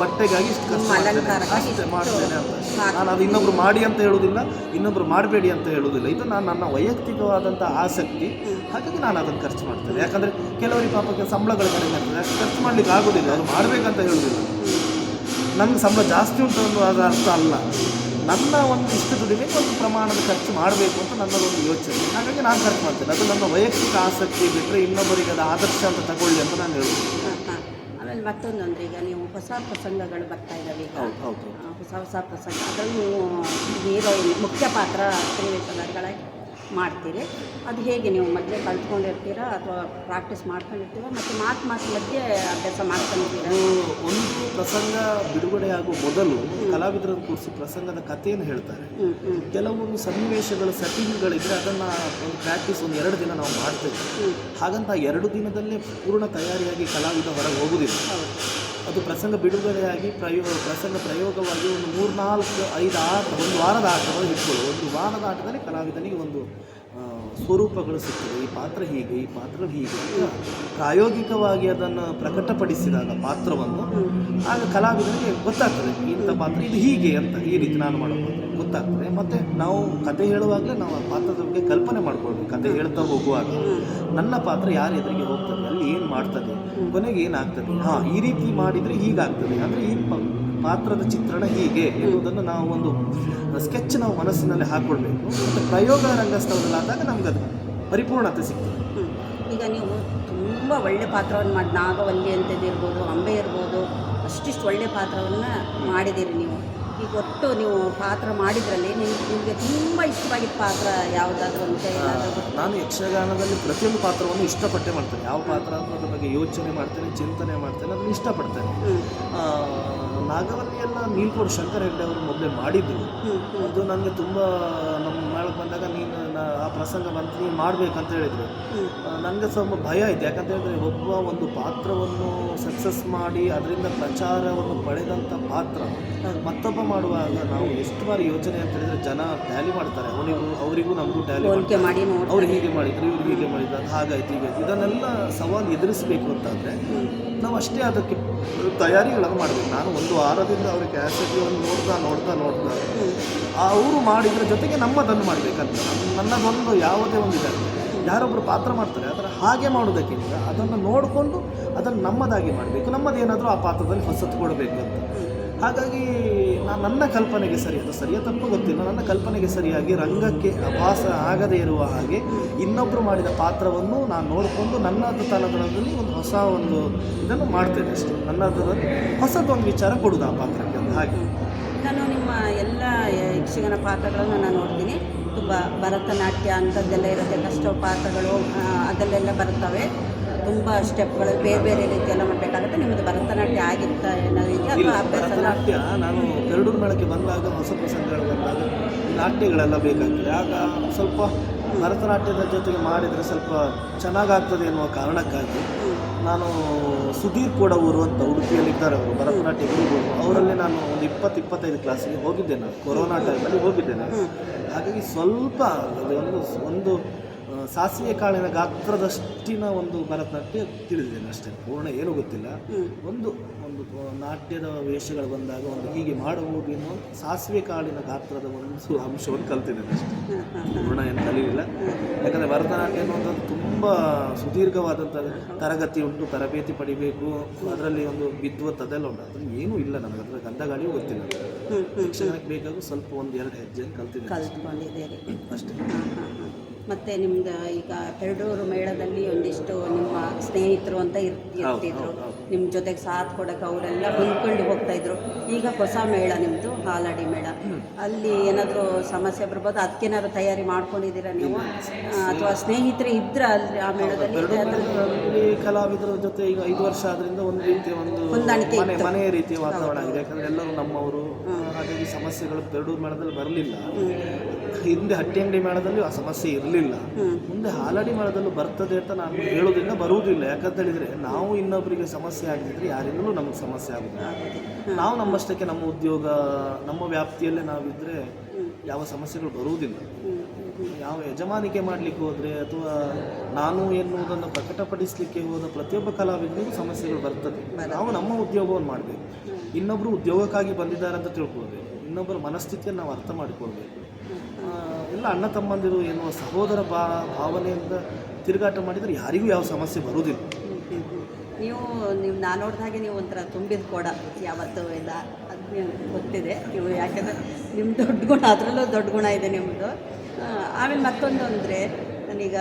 ಬಟ್ಟೆಗಾಗಿ ಇಷ್ಟು ಖರ್ಚು ಮಾಡ್ತೇನೆ. ಅಷ್ಟೇ ಮಾಡ್ತೇನೆ ಅಂತ. ನಾನು ಅದು ಇನ್ನೊಬ್ರು ಮಾಡಿ ಅಂತ ಹೇಳುವುದಿಲ್ಲ ಇನ್ನೊಬ್ರು ಮಾಡಬೇಡಿ ಅಂತ ಹೇಳುವುದಿಲ್ಲ. ಇದು ನಾನು ನನ್ನ ವೈಯಕ್ತಿಕವಾದಂಥ ಆಸಕ್ತಿ. ಹಾಗಾಗಿ ನಾನು ಅದನ್ನು ಖರ್ಚು ಮಾಡ್ತೇನೆ. ಯಾಕಂದರೆ ಕೆಲವರಿಗೆ ಪಾಪಕ್ಕೆ ಸಂಬಳಗಳು ಕಡಿಮೆ ಆಗ್ತದೆ. ಅಷ್ಟು ಖರ್ಚು ಮಾಡ್ಲಿಕ್ಕೆ ಆಗೋದಿಲ್ಲ ಅದು ಮಾಡಬೇಕಂತ ಹೇಳುವುದಿಲ್ಲ. ನಮ್ಗೆ ಸಂಬಳ ಜಾಸ್ತಿ ಉಂಟು ಅನ್ನೋ ಅರ್ಥ ಅಲ್ಲ. ನನ್ನ ಒಂದು ಇಷ್ಟು ದುಡಿಮೆಗೆ ಒಂದು ಪ್ರಮಾಣದ ಖರ್ಚು ಮಾಡಬೇಕು ಅಂತ ನನ್ನದೊಂದು ಯೋಚನೆ. ಹಾಗಾಗಿ ನಾನು ಖರ್ಚು ಮಾಡ್ತೇನೆ. ಅದು ನನ್ನ ವೈಯಕ್ತಿಕ ಆಸಕ್ತಿ ಬಿಟ್ಟರೆ ಇನ್ನೊಬ್ಬರಿಗೆ ಅದು ಆದರ್ಶ ಅಂತ ತಗೊಳ್ಳಿ ಅಂತ ನಾನು ಹೇಳ್ತೀನಿ. ಆಮೇಲೆ ಮತ್ತೊಂದೊಂದು ಈಗ ನೀವು ಹೊಸ ಪ್ರಸಂಗಗಳು ಬರ್ತಾ ಇದ್ದಾವೆ ಈಗ. ಹೊಸ ಹೊಸ ಪ್ರಸಂಗ. ಅದರಲ್ಲಿ ನೀವು ಹೀರೋಯಿನ್ ಮುಖ್ಯ ಪಾತ್ರ ಸ್ತ್ರೀವೇಷಧಾರಿಗಳಾಗಿ ಮಾಡ್ತೀರಿ. ಅದು ಹೇಗೆ ನೀವು ಮೊದಲೇ ಕಲ್ತ್ಕೊಂಡಿರ್ತೀರಾ ಅಥವಾ ಪ್ರಾಕ್ಟೀಸ್ ಮಾಡ್ಕೊಂಡಿರ್ತೀರಾ ಮತ್ತು ಮಾತು ಮಾತು ಮಧ್ಯೆ ಅಭ್ಯಾಸ ಮಾಡ್ಕೊಂಡಿರ್ತೀರಾ ಒಂದು ಪ್ರಸಂಗ ಬಿಡುಗಡೆ ಆಗುವ ಮೊದಲು ಕಲಾವಿದರನ್ನು ಕೂರಿಸಿ ಪ್ರಸಂಗದ ಕಥೆಯನ್ನು ಹೇಳ್ತಾರೆ. ಕೆಲವೊಂದು ಸನ್ನಿವೇಶಗಳು ಸೆಟ್ಟಿಂಗ್ಗಳಿದ್ರೆ ಅದನ್ನು ಒಂದು ಪ್ರಾಕ್ಟೀಸ್ ಒಂದು ಎರಡು ದಿನ ನಾವು ಮಾಡ್ತೇವೆ. ಹಾಗಂತ ಎರಡು ದಿನದಲ್ಲೇ ಪೂರ್ಣ ತಯಾರಿಯಾಗಿ ಕಲಾವಿದ ಹೊರಗೆ ಹೋಗುವುದಿಲ್ಲ. ಅದು ಪ್ರಸಂಗ ಬಿಡುಗಡೆಯಾಗಿ ಪ್ರಯೋಗ ಪ್ರಸಂಗ ಪ್ರಯೋಗವಾಗಿ ಒಂದು ಮೂರ್ನಾಲ್ಕು, ಐದು ಆಟ, ಒಂದು ವಾರದ ಆಟವನ್ನು ಇಟ್ಕೊಳ್ಳಿ ಒಂದು ವಾರದ ಆಟದಲ್ಲಿ ಕಲಾವಿದನಿಗೆ ಒಂದು ಸ್ವರೂಪಗಳು ಸಿಗ್ತದೆ. ಈ ಪಾತ್ರ ಹೀಗೆ, ಈ ಪಾತ್ರ ಹೀಗೆ ಪ್ರಾಯೋಗಿಕವಾಗಿ ಅದನ್ನು ಪ್ರಕಟಪಡಿಸಿದಾಗ ಪಾತ್ರವನ್ನು, ಆಗ ಕಲಾವಿದನಿಗೆ ಗೊತ್ತಾಗ್ತದೆ, ಇಂಥ ಪಾತ್ರ ಇದು ಹೀಗೆ ಅಂತ ಈ ರೀತಿ ನಾನು ಮಾಡಬಹುದು. ಗೊತ್ತಾಗ್ತದೆ. ಮತ್ತು ನಾವು ಕತೆ ಹೇಳುವಾಗಲೇ ನಾವು ಆ ಪಾತ್ರದ ಬಗ್ಗೆ ಕಲ್ಪನೆ ಮಾಡ್ಕೊಳ್ಬೇಕು. ಕತೆ ಹೇಳ್ತಾ ಹೋಗುವಾಗ ನನ್ನ ಪಾತ್ರ ಯಾರ ಎದುರಿಗೆ ಹೋಗ್ತದೆ? ಅಲ್ಲಿ ಏನು ಮಾಡ್ತದೆ? ಕೊನೆಗೆ ಏನಾಗ್ತದೆ? ಹಾಂ, ಈ ರೀತಿ ಮಾಡಿದರೆ ಹೀಗಾಗ್ತದೆ. ಅಂದರೆ ಈ ಪಾತ್ರದ ಚಿತ್ರಣ ಹೀಗೆ ಎನ್ನುವುದನ್ನು ನಾವು ಒಂದು ಸ್ಕೆಚ್ ನಾವು ಮನಸ್ಸಿನಲ್ಲಿ ಹಾಕ್ಕೊಳ್ಬೇಕು ಮತ್ತು ಪ್ರಯೋಗ ರಂಗಸ್ಥಳದಲ್ಲಾದಾಗ ನಮ್ಗೆ ಅದು ಪರಿಪೂರ್ಣತೆ ಸಿಗ್ತದೆ. ಈಗ ನೀವು ತುಂಬ ಒಳ್ಳೆ ಪಾತ್ರವನ್ನು ಮಾಡಿ, ನಾಗವಲ್ಲಿ ಅಂತದ್ದು ಇರ್ಬೋದು ಅಂಬೆ ಇರ್ಬೋದು, ಅಷ್ಟಿಷ್ಟು ಒಳ್ಳೆ ಪಾತ್ರವನ್ನು ಮಾಡಿದ್ದೀರಿ ನೀವು. ಒಟ್ಟು ನೀವು ಪಾತ್ರ ಮಾಡಿದ್ರಲ್ಲಿ ನಿಮ್ಗೆ ನಿಮಗೆ ತುಂಬ ಇಷ್ಟವಾಗಿದ್ದ ಪಾತ್ರ ಯಾವುದಾದ್ರೂ ಅಂತ ಏನಾದರೂ ನಾನು ಯಕ್ಷಗಾನದಲ್ಲಿ ಪ್ರತಿಯೊಂದು ಪಾತ್ರವನ್ನು ಇಷ್ಟಪಟ್ಟೆ ಮಾಡ್ತೇನೆ. ಯಾವ ಪಾತ್ರ ಅನ್ನೋದ್ರ ಬಗ್ಗೆ ಯೋಚನೆ ಮಾಡ್ತೇನೆ ಚಿಂತನೆ ಮಾಡ್ತೇನೆ ಅದನ್ನು ಇಷ್ಟಪಡ್ತೇನೆ. ನಾಗವಲ್ಲಿಯೆಲ್ಲ ನೀಲ್ಕೋಡ್ ಶಂಕರ ಹೆಗ್ಡೆ ಅವರು ಮೊದಲೇ ಮಾಡಿದ್ರು. ಅದು ನನಗೆ ತುಂಬ ನಮ್ಮ ಮೇಳಕ್ಕೆ ಬಂದಾಗ ನೀನು ನಾ- ಆ ಪ್ರಸಂಗ ಬಂತು ನೀನು ಮಾಡಬೇಕಂತ ಹೇಳಿದರು. ನನಗೆ ಸ್ವಲ್ಪ ಭಯ ಆಯಿತು. ಯಾಕಂತ ಹೇಳಿದ್ರೆ ಒಬ್ಬ ಒಂದು ಪಾತ್ರವನ್ನು ಸಕ್ಸಸ್ ಮಾಡಿ ಅದರಿಂದ ಪ್ರಚಾರವನ್ನು ಪಡೆದಂಥ ಪಾತ್ರ ಮತ್ತೊಬ್ಬ ಮಾಡುವಾಗ ನಾವು ಎಷ್ಟು ಬಾರಿ ಯೋಚನೆ ಅಂತ ಹೇಳಿದ್ರೆ ಜನ ಟ್ಯಾಲಿ ಮಾಡ್ತಾರೆ. ಅವನಿಗೂ ಅವರಿಗೂ ನಮಗೂ ಟ್ಯಾಲಿ ಅವ್ರಿಗೆ ಮಾಡಿ ಅವ್ರು ಹೀಗೆ ಮಾಡಿದ್ರು ಇವ್ರು ಹೀಗೆ ಮಾಡಿದ್ರು ಅದು ಹಾಗಾಯ್ತು ಹೀಗಾಯ್ತು. ಇದನ್ನೆಲ್ಲ ಸವಾಲು ಎದುರಿಸಬೇಕು ಅಂತಂದರೆ ನಾವು ಅಷ್ಟೇ ಅದಕ್ಕೆ ತಯಾರಿಗಳನ್ನು ಮಾಡಬೇಕು. ನಾನು ಒಂದು ವಾರದಿಂದ ಅವ್ರ ಕ್ಯಾಸೆಟ್ಗಳನ್ನು ನೋಡ್ತಾ ನೋಡ್ತಾ ನೋಡ್ತಾ ಅವರು ಮಾಡಿದ್ರ ಜೊತೆಗೆ ನಮ್ಮದನ್ನು ಮಾಡಬೇಕಂತ. ನನ್ನದೊಂದು ಯಾವುದೇ ಒಂದು ಇದೆ. ಯಾರೊಬ್ಬರು ಪಾತ್ರ ಮಾಡ್ತಾರೆ, ಅದರ ಹಾಗೆ ಮಾಡೋದಕ್ಕಿಂತ ಅದನ್ನು ನೋಡಿಕೊಂಡು ಅದನ್ನು ನಮ್ಮದಾಗಿ ಮಾಡಬೇಕು. ನಮ್ಮದೇನಾದರೂ ಆ ಪಾತ್ರದಲ್ಲಿ ಹೊಸತು ಕೊಡಬೇಕು ಅಂತ. ಹಾಗಾಗಿ ನಾನು ನನ್ನ ಕಲ್ಪನೆಗೆ ಸರಿ, ಅದು ಸರಿಯ ತಪ್ಪು ಗೊತ್ತಿಲ್ಲ. ನನ್ನ ಕಲ್ಪನೆಗೆ ಸರಿಯಾಗಿ ರಂಗಕ್ಕೆ ಅಭಾಸ ಆಗದೇ ಇರುವ ಹಾಗೆ ಇನ್ನೊಬ್ಬರು ಮಾಡಿದ ಪಾತ್ರವನ್ನು ನಾನು ನೋಡಿಕೊಂಡು ನನ್ನದು ತನದಲ್ಲಿ ಒಂದು ಹೊಸ ಒಂದು ಇದನ್ನು ಮಾಡ್ತೇನೆ ಅಷ್ಟೇ. ನನ್ನದರಲ್ಲಿ ಹೊಸದೊಂದು ವಿಚಾರ ಕೊಡುದು ಆ ಪಾತ್ರಕ್ಕೆ ಅಂತ ಹಾಗೆ. ನಾನು ನಿಮ್ಮ ಎಲ್ಲ ಯಕ್ಷಗಾನ ಪಾತ್ರಗಳನ್ನು ನಾನು ನೋಡ್ತೀನಿ. ತುಂಬ ಭರತನಾಟ್ಯ ಅಂಥದ್ದೆಲ್ಲ ಇರುತ್ತೆ ಕಷ್ಟ ಪಾತ್ರಗಳು ಅದಲ್ಲೆಲ್ಲ ಬರ್ತವೆ. ತುಂಬ ಸ್ಟೆಪ್ಗಳು ಬೇರೆ ಬೇರೆ ರೀತಿಯೆಲ್ಲ ಮಾಡಬೇಕಾಗುತ್ತೆ. ನಿಮ್ಮದು ಭರತನಾಟ್ಯ ಆಗಿತ್ತ ಭರತನಾಟ್ಯ ನಾನು ಎರಡೂ ಮೇಳಕ್ಕೆ ಬಂದಾಗ ಹೊಸ ಪ್ರಸಂಗಗಳು ಬಂದಾಗ ನಾಟ್ಯಗಳೆಲ್ಲ ಬೇಕಾಗ್ತದೆ. ಆಗ ಸ್ವಲ್ಪ ಭರತನಾಟ್ಯದ ಜೊತೆಗೆ ಮಾಡಿದರೆ ಸ್ವಲ್ಪ ಚೆನ್ನಾಗಾಗ್ತದೆ ಎನ್ನುವ ಕಾರಣಕ್ಕಾಗಿ ನಾನು ಸುಧೀರ್ ಊರು ಅಂತ ಉಡುಪಿಯಲ್ಲಿ ಇದ್ದಾರೆ ಅವರು, ಭರತನಾಟ್ಯ ಗುರುಗಳು. ಅವರಲ್ಲಿ ನಾನು ಒಂದು ಇಪ್ಪತ್ತು, ಇಪ್ಪತ್ತೈದು ಕ್ಲಾಸಿಗೆ ಹೋಗಿದ್ದೆ ನಾನು. ಕೊರೋನಾ ಟೈಮಲ್ಲಿ ನಾನು. ಹಾಗಾಗಿ ಸ್ವಲ್ಪ ಒಂದು ಒಂದು ಸಾಸಿವೆ ಕಾಳಿನ ಗಾತ್ರದಷ್ಟಿನ ಒಂದು ಭರತನಾಟ್ಯ ತಿಳಿದಿದ್ದೇನೆ ಅಷ್ಟೇ. ಪೂರ್ಣ ಏನು ಗೊತ್ತಿಲ್ಲ. ಒಂದು ಒಂದು ನಾಟ್ಯದ ವೇಷಗಳು ಬಂದಾಗ ಒಂದು ಹೀಗೆ ಮಾಡಬಹುದು ಎನ್ನುವ ಸಾಸಿವೆ ಕಾಳಿನ ಗಾತ್ರದ ಒಂದು ಅಂಶವನ್ನು ಕಲ್ತಿದ್ದೇನೆ ಅಷ್ಟೇ. ಪೂರ್ಣ ಏನು ಕಲಿಯಲಿಲ್ಲ ಯಾಕಂದರೆ ಭರತನಾಟ್ಯ ಅನ್ನುವಂಥದ್ದು ತುಂಬ ಸುದೀರ್ಘವಾದಂಥ ತರಗತಿ ಉಂಟು ತರಬೇತಿ ಪಡಿಬೇಕು. ಅದರಲ್ಲಿ ಒಂದು ವಿದ್ವತ್ ಅದೆಲ್ಲ ಉಂಟು. ಅದ್ರಲ್ಲಿ ಏನೂ ಇಲ್ಲ ನಮಗೆ ಅದರ ಗಂಧಗಾಳಿಯೂ ಗೊತ್ತಿಲ್ಲ. ಯಕ್ಷಗಾನಕ್ಕೆ ಬೇಕಾದ್ರೂ ಶಿಕ್ಷಣಕ್ಕೆ ಬೇಕಾಗೂ ಸ್ವಲ್ಪ ಒಂದು ಎರಡು ಹೆಜ್ಜೆ ಕಲ್ತಿದ್ದೇನೆ ಅಷ್ಟೇ. ಮತ್ತು ನಿಮ್ದು ಈಗ ಪೆರಡೂರು ಮೇಳದಲ್ಲಿ ಒಂದಿಷ್ಟು ನಿಮ್ಮ ಸ್ನೇಹಿತರು ಅಂತ ಇರ್ ಇರ್ತಿದ್ರು. ನಿಮ್ಮ ಜೊತೆಗೆ ಸಾಥ್ ಕೊಡೋಕೆ ಅವರೆಲ್ಲ ಹೊಂದ್ಕೊಂಡು ಹೋಗ್ತಾ ಇದ್ರು. ಈಗ ಹೊಸ ಮೇಳ ನಿಮ್ಮದು ಹಾಲಾಡಿ ಮೇಳ. ಅಲ್ಲಿ ಏನಾದರೂ ಸಮಸ್ಯೆ ಬರ್ಬೋದು? ಅದಕ್ಕೇನಾದ್ರು ತಯಾರಿ ಮಾಡ್ಕೊಂಡಿದ್ದೀರಾ ನೀವು? ಅಥವಾ ಸ್ನೇಹಿತರು ಇದ್ರೆ ಅಲ್ಲಿ ಆ ಮೇಳದಲ್ಲಿ? ಕಲಾವಿದರ ಜೊತೆ ಈಗ ಐದು ವರ್ಷ ಆದ್ರಿಂದ ಒಂದು ರೀತಿಯ ಒಂದು ಹೊಂದಾಣಿಕೆ ಮನೆ. ಮನೆಯ ರೀತಿಯ ವಾತಾವರಣ ಆಗಿದೆ. ಯಾಕಂದ್ರೆ ಎಲ್ಲರೂ ನಮ್ಮವರು ಹಾಗಾಗಿ ಸಮಸ್ಯೆಗಳು ಪೆರಡೂರು ಮೇಳದಲ್ಲಿ ಬರಲಿಲ್ಲ. ಹಿಂದೆ ಹಟ್ಟಿ ಅಂಗಡಿ ಮೇಳದಲ್ಲಿ ಆ ಸಮಸ್ಯೆ ಇರಲಿಲ್ಲ. ಮುಂದೆ ಹಾಲಡಿ ಮೇಳದಲ್ಲೂ ಬರ್ತದೆ ಅಂತ ನಾನು ಹೇಳೋದ್ರಿಂದ ಬರುವುದಿಲ್ಲ. ಯಾಕಂತ ಹೇಳಿದ್ರೆ ನಾವು ಇನ್ನೊಬ್ಬರಿಗೆ ಸಮಸ್ಯೆ ಆಗಿದ್ರೆ ಯಾರಿಂದಲೂ ನಮಗೆ ಸಮಸ್ಯೆ ಆಗುತ್ತೆ ನಾವು ನಮ್ಮಷ್ಟಕ್ಕೆ ನಮ್ಮ ಉದ್ಯೋಗ ನಮ್ಮ ವ್ಯಾಪ್ತಿಯಲ್ಲೇ ನಾವಿದ್ರೆ ಯಾವ ಸಮಸ್ಯೆಗಳು ಬರುವುದಿಲ್ಲ. ಯಾವ ಯಜಮಾನಿಕೆ ಮಾಡಲಿಕ್ಕೆ ಹೋದರೆ ಅಥವಾ ನಾನು ಎನ್ನುವುದನ್ನು ಪ್ರಕಟಪಡಿಸಲಿಕ್ಕೆ ಹೋದ ಪ್ರತಿಯೊಬ್ಬ ಕಲಾವಿದರಿಗೂ ಸಮಸ್ಯೆಗಳು ಬರ್ತದೆ. ನಾವು ನಮ್ಮ ಉದ್ಯೋಗವನ್ನು ಮಾಡಬೇಕು. ಇನ್ನೊಬ್ಬರು ಉದ್ಯೋಗಕ್ಕಾಗಿ ಬಂದಿದ್ದಾರೆ ಅಂತ ತಿಳ್ಕೊಳ್ಬೇಕು. ಇನ್ನೊಬ್ಬರ ಮನಸ್ಥಿತಿಯನ್ನು ನಾವು ಅರ್ಥ ಮಾಡಿಕೊಳ್ಬೇಕು. ಎಲ್ಲ ಅಣ್ಣ ತಮ್ಮಂದಿರು ಎನ್ನುವ ಸಹೋದರ ಭಾ ಭಾವನೆಯಿಂದ ತಿರುಗಾಟ ಮಾಡಿದರೆ ಯಾರಿಗೂ ಯಾವ ಸಮಸ್ಯೆ ಬರುವುದಿಲ್ಲ. ನೀವು ನೀವು ನಾನು ನೋಡಿದ ಹಾಗೆ ನೀವು ಒಂಥರ ತುಂಬಿದ ಕೊಡ ಯಾವತ್ತೂ ಇಲ್ಲ. ಅದು ಗೊತ್ತಿದೆ. ನೀವು ಯಾಕೆಂದರೆ ನಿಮ್ಮ ದೊಡ್ಡ ಗುಣ ಅದರಲ್ಲೂ ದೊಡ್ಡ ಗುಣ ಇದೆ ನಿಮ್ಮದು ಆಮೇಲೆ ಮತ್ತೊಂದು ಅಂದರೆ ನಾನೀಗ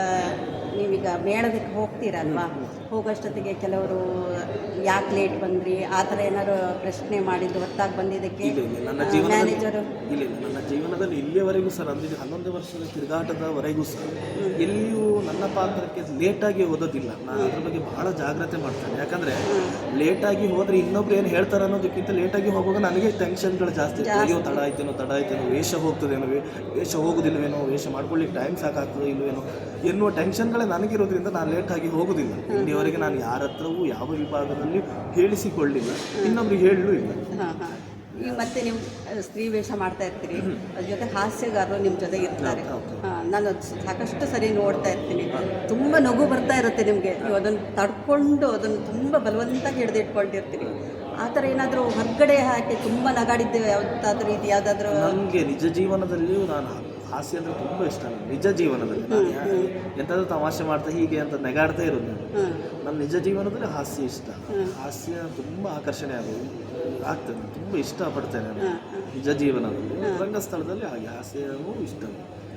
ನೀವೀಗ ಮೇಳದಕ್ಕೆ ಹೋಗ್ತೀರಲ್ವಾ? ಹೋಗೋಷ್ಟೊತ್ತಿಗೆ ಕೆಲವರು ಯಾಕೆ ಲೇಟ್ ಬಂದ್ರಿ? ಆ ಥರ ಏನಾದ್ರು ಪ್ರಶ್ನೆ ಮಾಡಿದ್ದು ಹೊತ್ತಾಗಿ ಬಂದಿದ್ದಕ್ಕೆ? ಇಲ್ಲ ಇಲ್ಲ ನನ್ನ ಜೀವನದಲ್ಲಿ ಮ್ಯಾನೇಜರು ಇಲ್ಲ ಇಲ್ಲ ನನ್ನ ಜೀವನದಲ್ಲಿ ಇಲ್ಲಿಯವರೆಗೂ ಸರ್ ಅಂದರೆ ಹನ್ನೊಂದು ವರ್ಷದ ತಿರುಗಾಟದವರೆಗೂ ಸರ್ ಎಲ್ಲಿಯೂ ನನ್ನ ಪಾತ್ರಕ್ಕೆ ಲೇಟಾಗಿ ಓದೋದಿಲ್ಲ. ನಾನು ಅದ್ರ ಬಗ್ಗೆ ಬಹಳ ಜಾಗ್ರತೆ ಮಾಡ್ತೇನೆ. ಯಾಕಂದರೆ ಲೇಟಾಗಿ ಹೋದರೆ ಇನ್ನೊಬ್ರು ಏನು ಹೇಳ್ತಾರೆ ಅನ್ನೋದಕ್ಕಿಂತ ಲೇಟಾಗಿ ಹೋಗುವಾಗ ನನಗೆ ಟೆನ್ಷನ್ಗಳು ಜಾಸ್ತಿ ಇರ್ತದೆ. ಅಯ್ಯೋ ತಡ ಆಯ್ತೇನೋ ತಡ ಆಯ್ತೇನೋ ವೇಷ ಹೋಗ್ತದೇನೋ ವೇ- ವೇಷ ಹೋಗೋದಿಲ್ವೇನೋ ವೇಷ ಮಾಡ್ಕೊಳ್ಳಿಕ್ಕೆ ಟೈಮ್ ಸಾಕಾಗ್ತದೆ ಇಲ್ವೇನೋ ಎನ್ನುವ ಟೆನ್ಷನ್ಗಳೇ ನನಗಿರೋದ್ರಿಂದ ನಾನು ಲೇಟಾಗಿ ಹೋಗೋದಿಲ್ಲ. ಇಲ್ಲಿವರೆಗೆ ನಾನು ಯಾರ ಹತ್ರವೂ ಯಾವ ವಿಭಾಗದಲ್ಲಿ ಹೇಳಿಸಿಕೊಳ್ಳಿಲ್ಲ. ಇನ್ನೊಬ್ರಿಗೆ ಹೇಳಲೂ ಇಲ್ಲ. ಈಗ ಮತ್ತೆ ನೀವು ಸ್ತ್ರೀ ವೇಷ ಮಾಡ್ತಾ ಇರ್ತೀರಿ. ಅದ್ರ ಜೊತೆ ಹಾಸ್ಯಗಾರರು ನಿಮ್ಮ ಜೊತೆ ಇರ್ತಾರೆ. ನಾನು ಸಾಕಷ್ಟು ಸರಿ ನೋಡ್ತಾ ಇರ್ತೀನಿ. ತುಂಬ ನಗು ಬರ್ತಾ ಇರುತ್ತೆ ನಿಮಗೆ. ನೀವು ಅದನ್ನು ತಡ್ಕೊಂಡು ಅದನ್ನು ತುಂಬ ಬಲವಂತಾಗಿ ಹಿಡಿದಿಟ್ಕೊಂಡಿರ್ತೀರಿ. ಆ ಥರ ಏನಾದರೂ ಹೊರಗಡೆ ಹಾಕಿ ತುಂಬ ನಗಾಡಿದ್ದೇವೆ ಯಾವುದಾದ್ರೂ ಇದು ಯಾವುದಾದ್ರೂ ನನಗೆ ನಿಜ ಜೀವನದಲ್ಲಿಯೂ ನಾನು ಹಾಸ್ಯ ಅಂದರೆ ತುಂಬ ಇಷ್ಟ ನನಗೆ. ನಿಜ ಜೀವನದಲ್ಲಿ. ನಾನು ಯಾ- ತಮಾಷೆ ಮಾಡ್ತಾ ಹೀಗೆ ಅಂತ ನೆಗಾಡ್ತಾ ಇರೋದು ನಾನು. ನನ್ನ ನಿಜ ಜೀವನದಲ್ಲಿ ಹಾಸ್ಯ ಇಷ್ಟ. ಹಾಸ್ಯ ತುಂಬ ಆಕರ್ಷಣೆ ಆಗೋದು ಆಗ್ತದೆ. ತುಂಬ ಇಷ್ಟಪಡ್ತೇನೆ ನಾನು. ನಿಜ ಜೀವನದಲ್ಲಿ. ರಂಗಸ್ಥಳದಲ್ಲಿ ಹಾಗೆ ಹಾಸ್ಯವೂ ಇಷ್ಟ.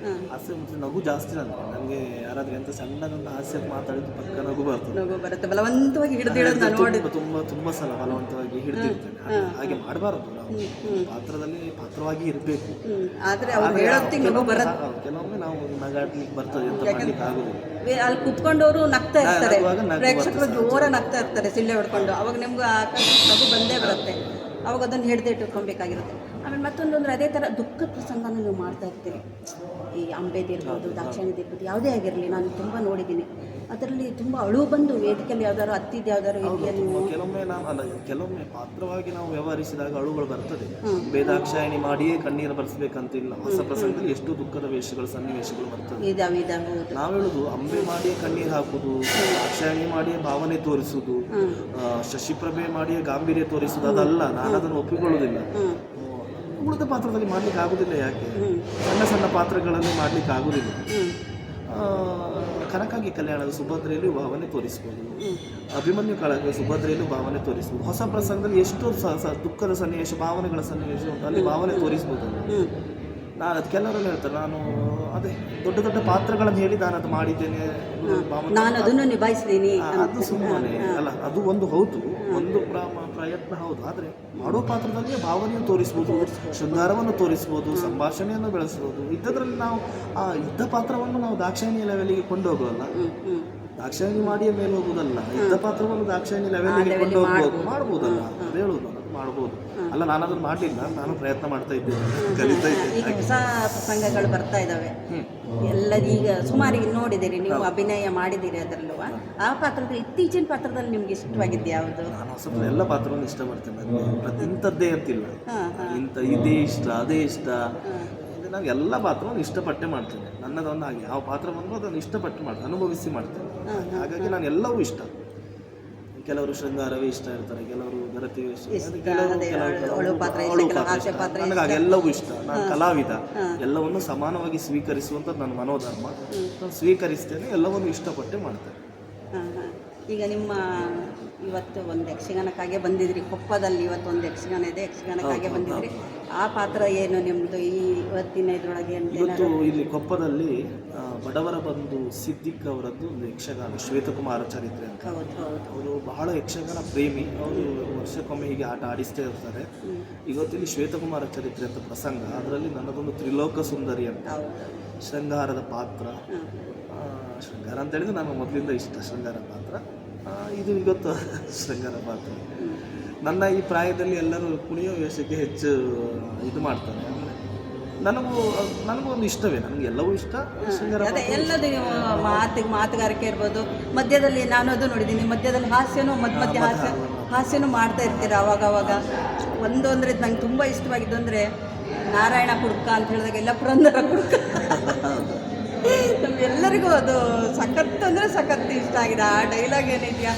ಹಾಸ್ಯ ಮತ್ತು ನಗು ಜಾಸ್ತಿ ನನಗೆ ನನಗೆ ಯಾರಾದ್ರೂ ಎಂತ ಸಣ್ಣದೊಂದು ಹಾಸ್ಯ ಮಾತಾಡಿದ್ದು ಪಕ್ಕ ನಗು ಬರ್ತದೆ. ನಗು ಬರುತ್ತೆ. ಬಲವಂತವಾಗಿ ಹಿಡಿದಿಡೋದು ನಾನು ನೋಡಿ ತುಂಬ ತುಂಬ ಸಲ ಬಲವಂತವಾಗಿ ಹಿಡಿದಿರ್ತೇನೆ ಹಾಗೆ- ಮಾಡಬಾರದು ನಾವು. ಪಾತ್ರದಲ್ಲಿ ಪಾತ್ರವಾಗಿ ಇರಬೇಕು. ಆದರೆ ಅವ್ರು ಹೇಳೋತ್ತಿಗೆ ನಗು ಬರುತ್ತೆ ಕೆಲವೊಮ್ಮೆ ನಾವು ನಗಾಡ್ಲಿಕ್ಕೆ ಬರ್ತದೆ ಅಂತ ಮಾಡ್ಲಿಕ್ಕೆ ಆಗೋದಿಲ್ಲ. ಅಲ್ಲಿ ಕುತ್ಕೊಂಡವರು ನಗ್ತಾ ಇರ್ತಾರೆ. ಪ್ರೇಕ್ಷಕರು ಜೋರ ನಗ್ತಾ ಇರ್ತಾರೆ ಸಿಳ್ಳೆ ಹೊಡ್ಕೊಂಡು. ಅವಾಗ ನಿಮ್ಗೆ ಆ ನಗು ಬಂದೇ ಬರುತ್ತೆ. ಅವಾಗ ಅದನ್ನು ಹಿಡ್ದು ಇಟ್ಕೊಬೇಕಾಗಿರುತ್ತೆ ಆಮೇಲೆ ಮತ್ತೊಂದು ಅಂದರೆ ಅದೇ ಥರ ದುಃಖದ ಪ್ರಸಂಗನ ನೀವು ಮಾಡ್ತಾ ಇರ್ತೀರಿ. ಈ ಅಂಬೇದಿರ್ಬೋದು ದಾಕ್ಷಾಣಿದು ಇರ್ಬೋದು ಯಾವುದೇ ಆಗಿರಲಿ ನಾನು ತುಂಬ ನೋಡಿದ್ದೀನಿ. ಅದರಲ್ಲಿ ತುಂಬ ಅಳು ಬಂದು ವೇದಿಕೆಯಲ್ಲಿ ಯಾವ್ದಾದ್ರು ಹತ್ತಿದ್ದು ಯಾವ್ದಾದ್ರು ಕೆಲವೊಮ್ಮೆ ನಾವು ಅಲ್ಲ ಕೆಲವೊಮ್ಮೆ ಪಾತ್ರವಾಗಿ ನಾವು ವ್ಯವಹರಿಸಿದಾಗ ಅಳುಗಳು ಬರ್ತದೆ. ಭೇದಾಕ್ಷಾಯಣಿ ಮಾಡಿಯೇ ಕಣ್ಣೀರು ಬರ್ಸ್ಬೇಕಂತಿಲ್ಲ. ಹೊಸ ಪ್ರಸಂಗದಲ್ಲಿ ಎಷ್ಟು ದುಃಖದ ವೇಷಗಳು ಸನ್ನಿವೇಶಗಳು ಬರ್ತದೆ ನಾವು ಹೇಳುದು ಅಂಬೆ ಮಾಡಿಯೇ ಕಣ್ಣೀರು ಹಾಕುದು ದಾಕ್ಷಾಯಣಿ ಮಾಡಿಯೇ ಭಾವನೆ ತೋರಿಸುದು ಶಶಿಪ್ರಭೆ ಮಾಡಿಯೇ ಗಾಂಭೀರ್ಯ ತೋರಿಸುದು ಅದಲ್ಲ. ನಾನು ಅದನ್ನು ಒಪ್ಪಿಕೊಳ್ಳುವುದಿಲ್ಲ ಉಳಿದ ಪಾತ್ರದಲ್ಲಿ ಮಾಡ್ಲಿಕ್ಕೆ ಆಗುದಿಲ್ಲ ಯಾಕೆ? ಸಣ್ಣ ಸಣ್ಣ ಪಾತ್ರಗಳಲ್ಲಿ ಮಾಡ್ಲಿಕ್ಕೆ ಆಗುದಿಲ್ಲ. ಕನಕಾಗಿ ಕಲ್ಯಾಣದ ಸುಭದ್ರೆಯಲ್ಲೂ ಭಾವನೆ ತೋರಿಸ್ಬೋದು. ಅಭಿಮನ್ಯು ಕಾಳಗ ಸುಭದ್ರೆಯಲ್ಲೂ ಭಾವನೆ ತೋರಿಸ್ಬೋದು. ಹೊಸ ಪ್ರಸಂಗದಲ್ಲಿ ಎಷ್ಟೋ ಸ ಸ- ದುಃಖದ ಸನ್ನಿವೇಶ ಭಾವನೆಗಳ ಸನ್ನಿವೇಶ ಉಂಟು ಅಲ್ಲಿ ಭಾವನೆ ತೋರಿಸ್ಬೋದು ನಾನು ಅದು ಕೆಲವರು ಹೇಳ್ತಾರೆ ನಾನು ಅದೇ ದೊಡ್ಡ ದೊಡ್ಡ ಪಾತ್ರಗಳನ್ನು ಹೇಳಿ ನಾನು ಅದು ಮಾಡಿದ್ದೇನೆ ನಾನು ಅದನ್ನು ನಿಭಾಯಿಸಿದ್ದೀನಿ ಅದು ಸುಮ್ಮನೆ ಅಲ್ಲ ಅದು ಒಂದು ಹೌದು. ಒಂದು ಪ್ರ- ಪ್ರಯತ್ನ ಹೌದು. ಆದರೆ ಮಾಡೋ ಪಾತ್ರದಲ್ಲಿ ಭಾವನೆಯನ್ನು ತೋರಿಸ್ಬೋದು ಶೃಂಗಾರವನ್ನು ತೋರಿಸ್ಬೋದು ಸಂಭಾಷಣೆಯನ್ನು ಬೆಳೆಸ್ಬೋದು. ಇದ್ದದ್ರಲ್ಲಿ ನಾವು ಆ ಯುದ್ಧ ಪಾತ್ರವನ್ನು ನಾವು ದಾಕ್ಷಾಯಣಿ ಲೆವೆಲ್ಗೆ ಕೊಂಡೋಗೋಲ್ಲ ದಾಕ್ಷಾಯಣಿ ಮಾಡಿಯ ಮೇಲೆ ಹೋಗೋದಲ್ಲ. ಇದ್ದ ಪಾತ್ರವನ್ನು ದಾಕ್ಷಾಯಣಿ ಲೆವೆಲ್ಗೆ ಕೊಂಡೋಗ್ಬೋದು ಮಾಡ್ಬೋದಲ್ಲ. ಹೇಳುದು ಮಾಡ್ಬೋದು. ಅಲ್ಲ ನಾನು ಅದನ್ನ ಮಾಡಲಿಲ್ಲ. ನಾನು ಪ್ರಯತ್ನ ಮಾಡ್ತಾ ಇದ್ದೇನೆ. ಕಲಿತಾ ಈಗ ಇದ್ದೇನೆ ಹೊಸ ಪ್ರಸಂಗಗಳು ಬರ್ತಾ ಇದ್ದಾವೆ. ಎಲ್ಲ ಈಗ ಸುಮಾರಿಗೆ ನೋಡಿದ್ದೀರಿ ನೀವು ಅಭಿನಯ ಮಾಡಿದ್ದೀರಿ ಅದರಲ್ಲೂ. ಆ ಪಾತ್ರದ ಇತ್ತೀಚಿನ ಪಾತ್ರದಲ್ಲಿ ನಿಮ್ಗೆ ಇಷ್ಟವಾಗಿದ್ದು ಯಾವುದು? ನಾನು ಎಲ್ಲ ಪಾತ್ರವನ್ನು ಇಷ್ಟಪಡ್ತೇನೆ ಇಂಥದ್ದೇ ಅಂತಿಲ್ಲ. ಹಾಂ ಇಂಥ ಇದೇ ಇಷ್ಟ ಅದೇ ಇಷ್ಟ. ನಾನು ಎಲ್ಲ ಪಾತ್ರವನ್ನು ಇಷ್ಟಪಟ್ಟೆ ಮಾಡ್ತೇನೆ. ನನ್ನದೊಂದು ಹಾಗೆ ಯಾವ ಪಾತ್ರ ಬಂದರೂ ಅದನ್ನು ಇಷ್ಟಪಟ್ಟು ಮಾಡ್ತೇನೆ ಅನುಭವಿಸಿ ಮಾಡ್ತೇನೆ. ಹಾಗಾಗಿ ನಾನು ಎಲ್ಲವೂ ಇಷ್ಟ. ಕೆಲವರು ಶೃಂಗಾರವೇ ಇಷ್ಟ ಇರ್ತಾರೆ ಕೆಲವರು ಗರತಿ ಇಷ್ಟ ಇಷ್ಟ, ಕೆಲವರು ಅದೇ ಕೆಲವರು ಅಳು ಪಾತ್ರ ಇಷ್ಟ, ಅಳು ಕೆಲವು ಪಾತ್ರ ಹಾಸ್ಯ ಇಷ್ಟ. ಪಾತ್ರ ನನಗೆ ಹಾಗೆಲ್ಲವೂ ಇಷ್ಟ. ನಾನು ಕಲಾವಿದ. ಎಲ್ಲವನ್ನು ಸಮಾನವಾಗಿ ಸ್ವೀಕರಿಸುವಂತ ನನ್ನ ಮನೋಧರ್ಮ. ನಾನು ಸ್ವೀಕರಿಸ್ತೇನೆ ಎಲ್ಲವನ್ನು ಇಷ್ಟಪಟ್ಟೆ ಮಾಡ್ತೇನೆ. ಹಾಂ ಹಾಂ. ಈಗ ನಿಮ್ಮ ಇವತ್ತು ಒಂದು ಯಕ್ಷಗಾನಕ್ಕಾಗೆ ಬಂದಿದ್ರಿ. ಕೊಪ್ಪದಲ್ಲಿ ಇವತ್ತು ಒಂದು ಯಕ್ಷಗಾನ ಇದೆ. ಯಕ್ಷಗಾನಕ್ಕಾಗೆ ಬಂದಿದ್ರಿ. ಆ ಪಾತ್ರ ಏನು ನಿಮ್ಮದು ಈ ಇವತ್ತಿನ ಇದರೊಳಗೆ ಅಂತ ಇವತ್ತು ಇಲ್ಲಿ ಕೊಪ್ಪದಲ್ಲಿ ಬಡವರ ಬಂಧು ಸಿದ್ದಿಕ್ ಅವರದ್ದು ಒಂದು ಯಕ್ಷಗಾನ ಶ್ವೇತಕುಮಾರ ಚರಿತ್ರೆ ಅಂತ. ಅವರು ಬಹಳ ಯಕ್ಷಗಾನ ಪ್ರೇಮಿ. ಅವರು ವರ್ಷಕ್ಕೊಮ್ಮೆ ಹೀಗೆ ಆಟ ಆಡಿಸ್ತೇ ಇರ್ತಾರೆ. ಇವತ್ತಿಲ್ಲಿ ಶ್ವೇತಕುಮಾರ ಚರಿತ್ರೆ ಅಂತ ಪ್ರಸಂಗ. ಅದರಲ್ಲಿ ನನ್ನದೊಂದು ತ್ರಿಲೋಕ ಸುಂದರಿ ಅಂತ. ಶೃಂಗಾರದ ಪಾತ್ರ. ಶೃಂಗಾರ ಅಂತ ಹೇಳಿದ್ರೆ ನಾನು ಮೊದಲಿಂದ ಇಷ್ಟ ಶೃಂಗಾರ ಪಾತ್ರ. ಇದು ಇವತ್ತು ಶೃಂಗಾರ ಪಾತ್ರ. ನನ್ನ ಈ ಪ್ರಾಯದಲ್ಲಿ ಎಲ್ಲರೂ ಕುಣಿಯೋ ವೇಷಕ್ಕೆ ಹೆಚ್ಚು ಇದು ಮಾಡ್ತಾರೆ. ನನಗೂ ನನಗೂ ಒಂದು ಇಷ್ಟವೇ ನನಗೆ ಎಲ್ಲವೂ ಇಷ್ಟ. ಶೃಂಗಾರ ಅದೇ ಎಲ್ಲದು ಮಾತಿಗೆ ಮಾತುಗಾರಿಕೆ ಇರ್ಬೋದು. ಮಧ್ಯದಲ್ಲಿ ನಾನು ಅದು ನೋಡಿದ್ದೀನಿ ಮಧ್ಯದಲ್ಲಿ ಹಾಸ್ಯನೂ ಮಧ್ಯ ಮಧ್ಯ ಹಾಸ್ಯ ಹಾಸ್ಯನೂ ಮಾಡ್ತಾ ಇರ್ತೀರ ಅವಾಗ ಅವಾಗ ಒಂದು ಅಂದರೆ ನಂಗೆ ತುಂಬ ಇಷ್ಟವಾಗಿದ್ದು ಅಂದರೆ ನಾರಾಯಣ ಕುಡ್ಕ ಅಂತ ಹೇಳಿದಾಗ ಎಲ್ಲ ಪುರಂದರ ಕುಡ್ಕ. ನಮ್ಗೆಲ್ಲರಿಗೂ ಅದು ಸಖತ್ ಅಂದರೆ ಸಖತ್ ಇಷ್ಟ ಆಗಿದೆ. ಆ ಡೈಲಾಗ್ ಏನಿದೆಯಾ?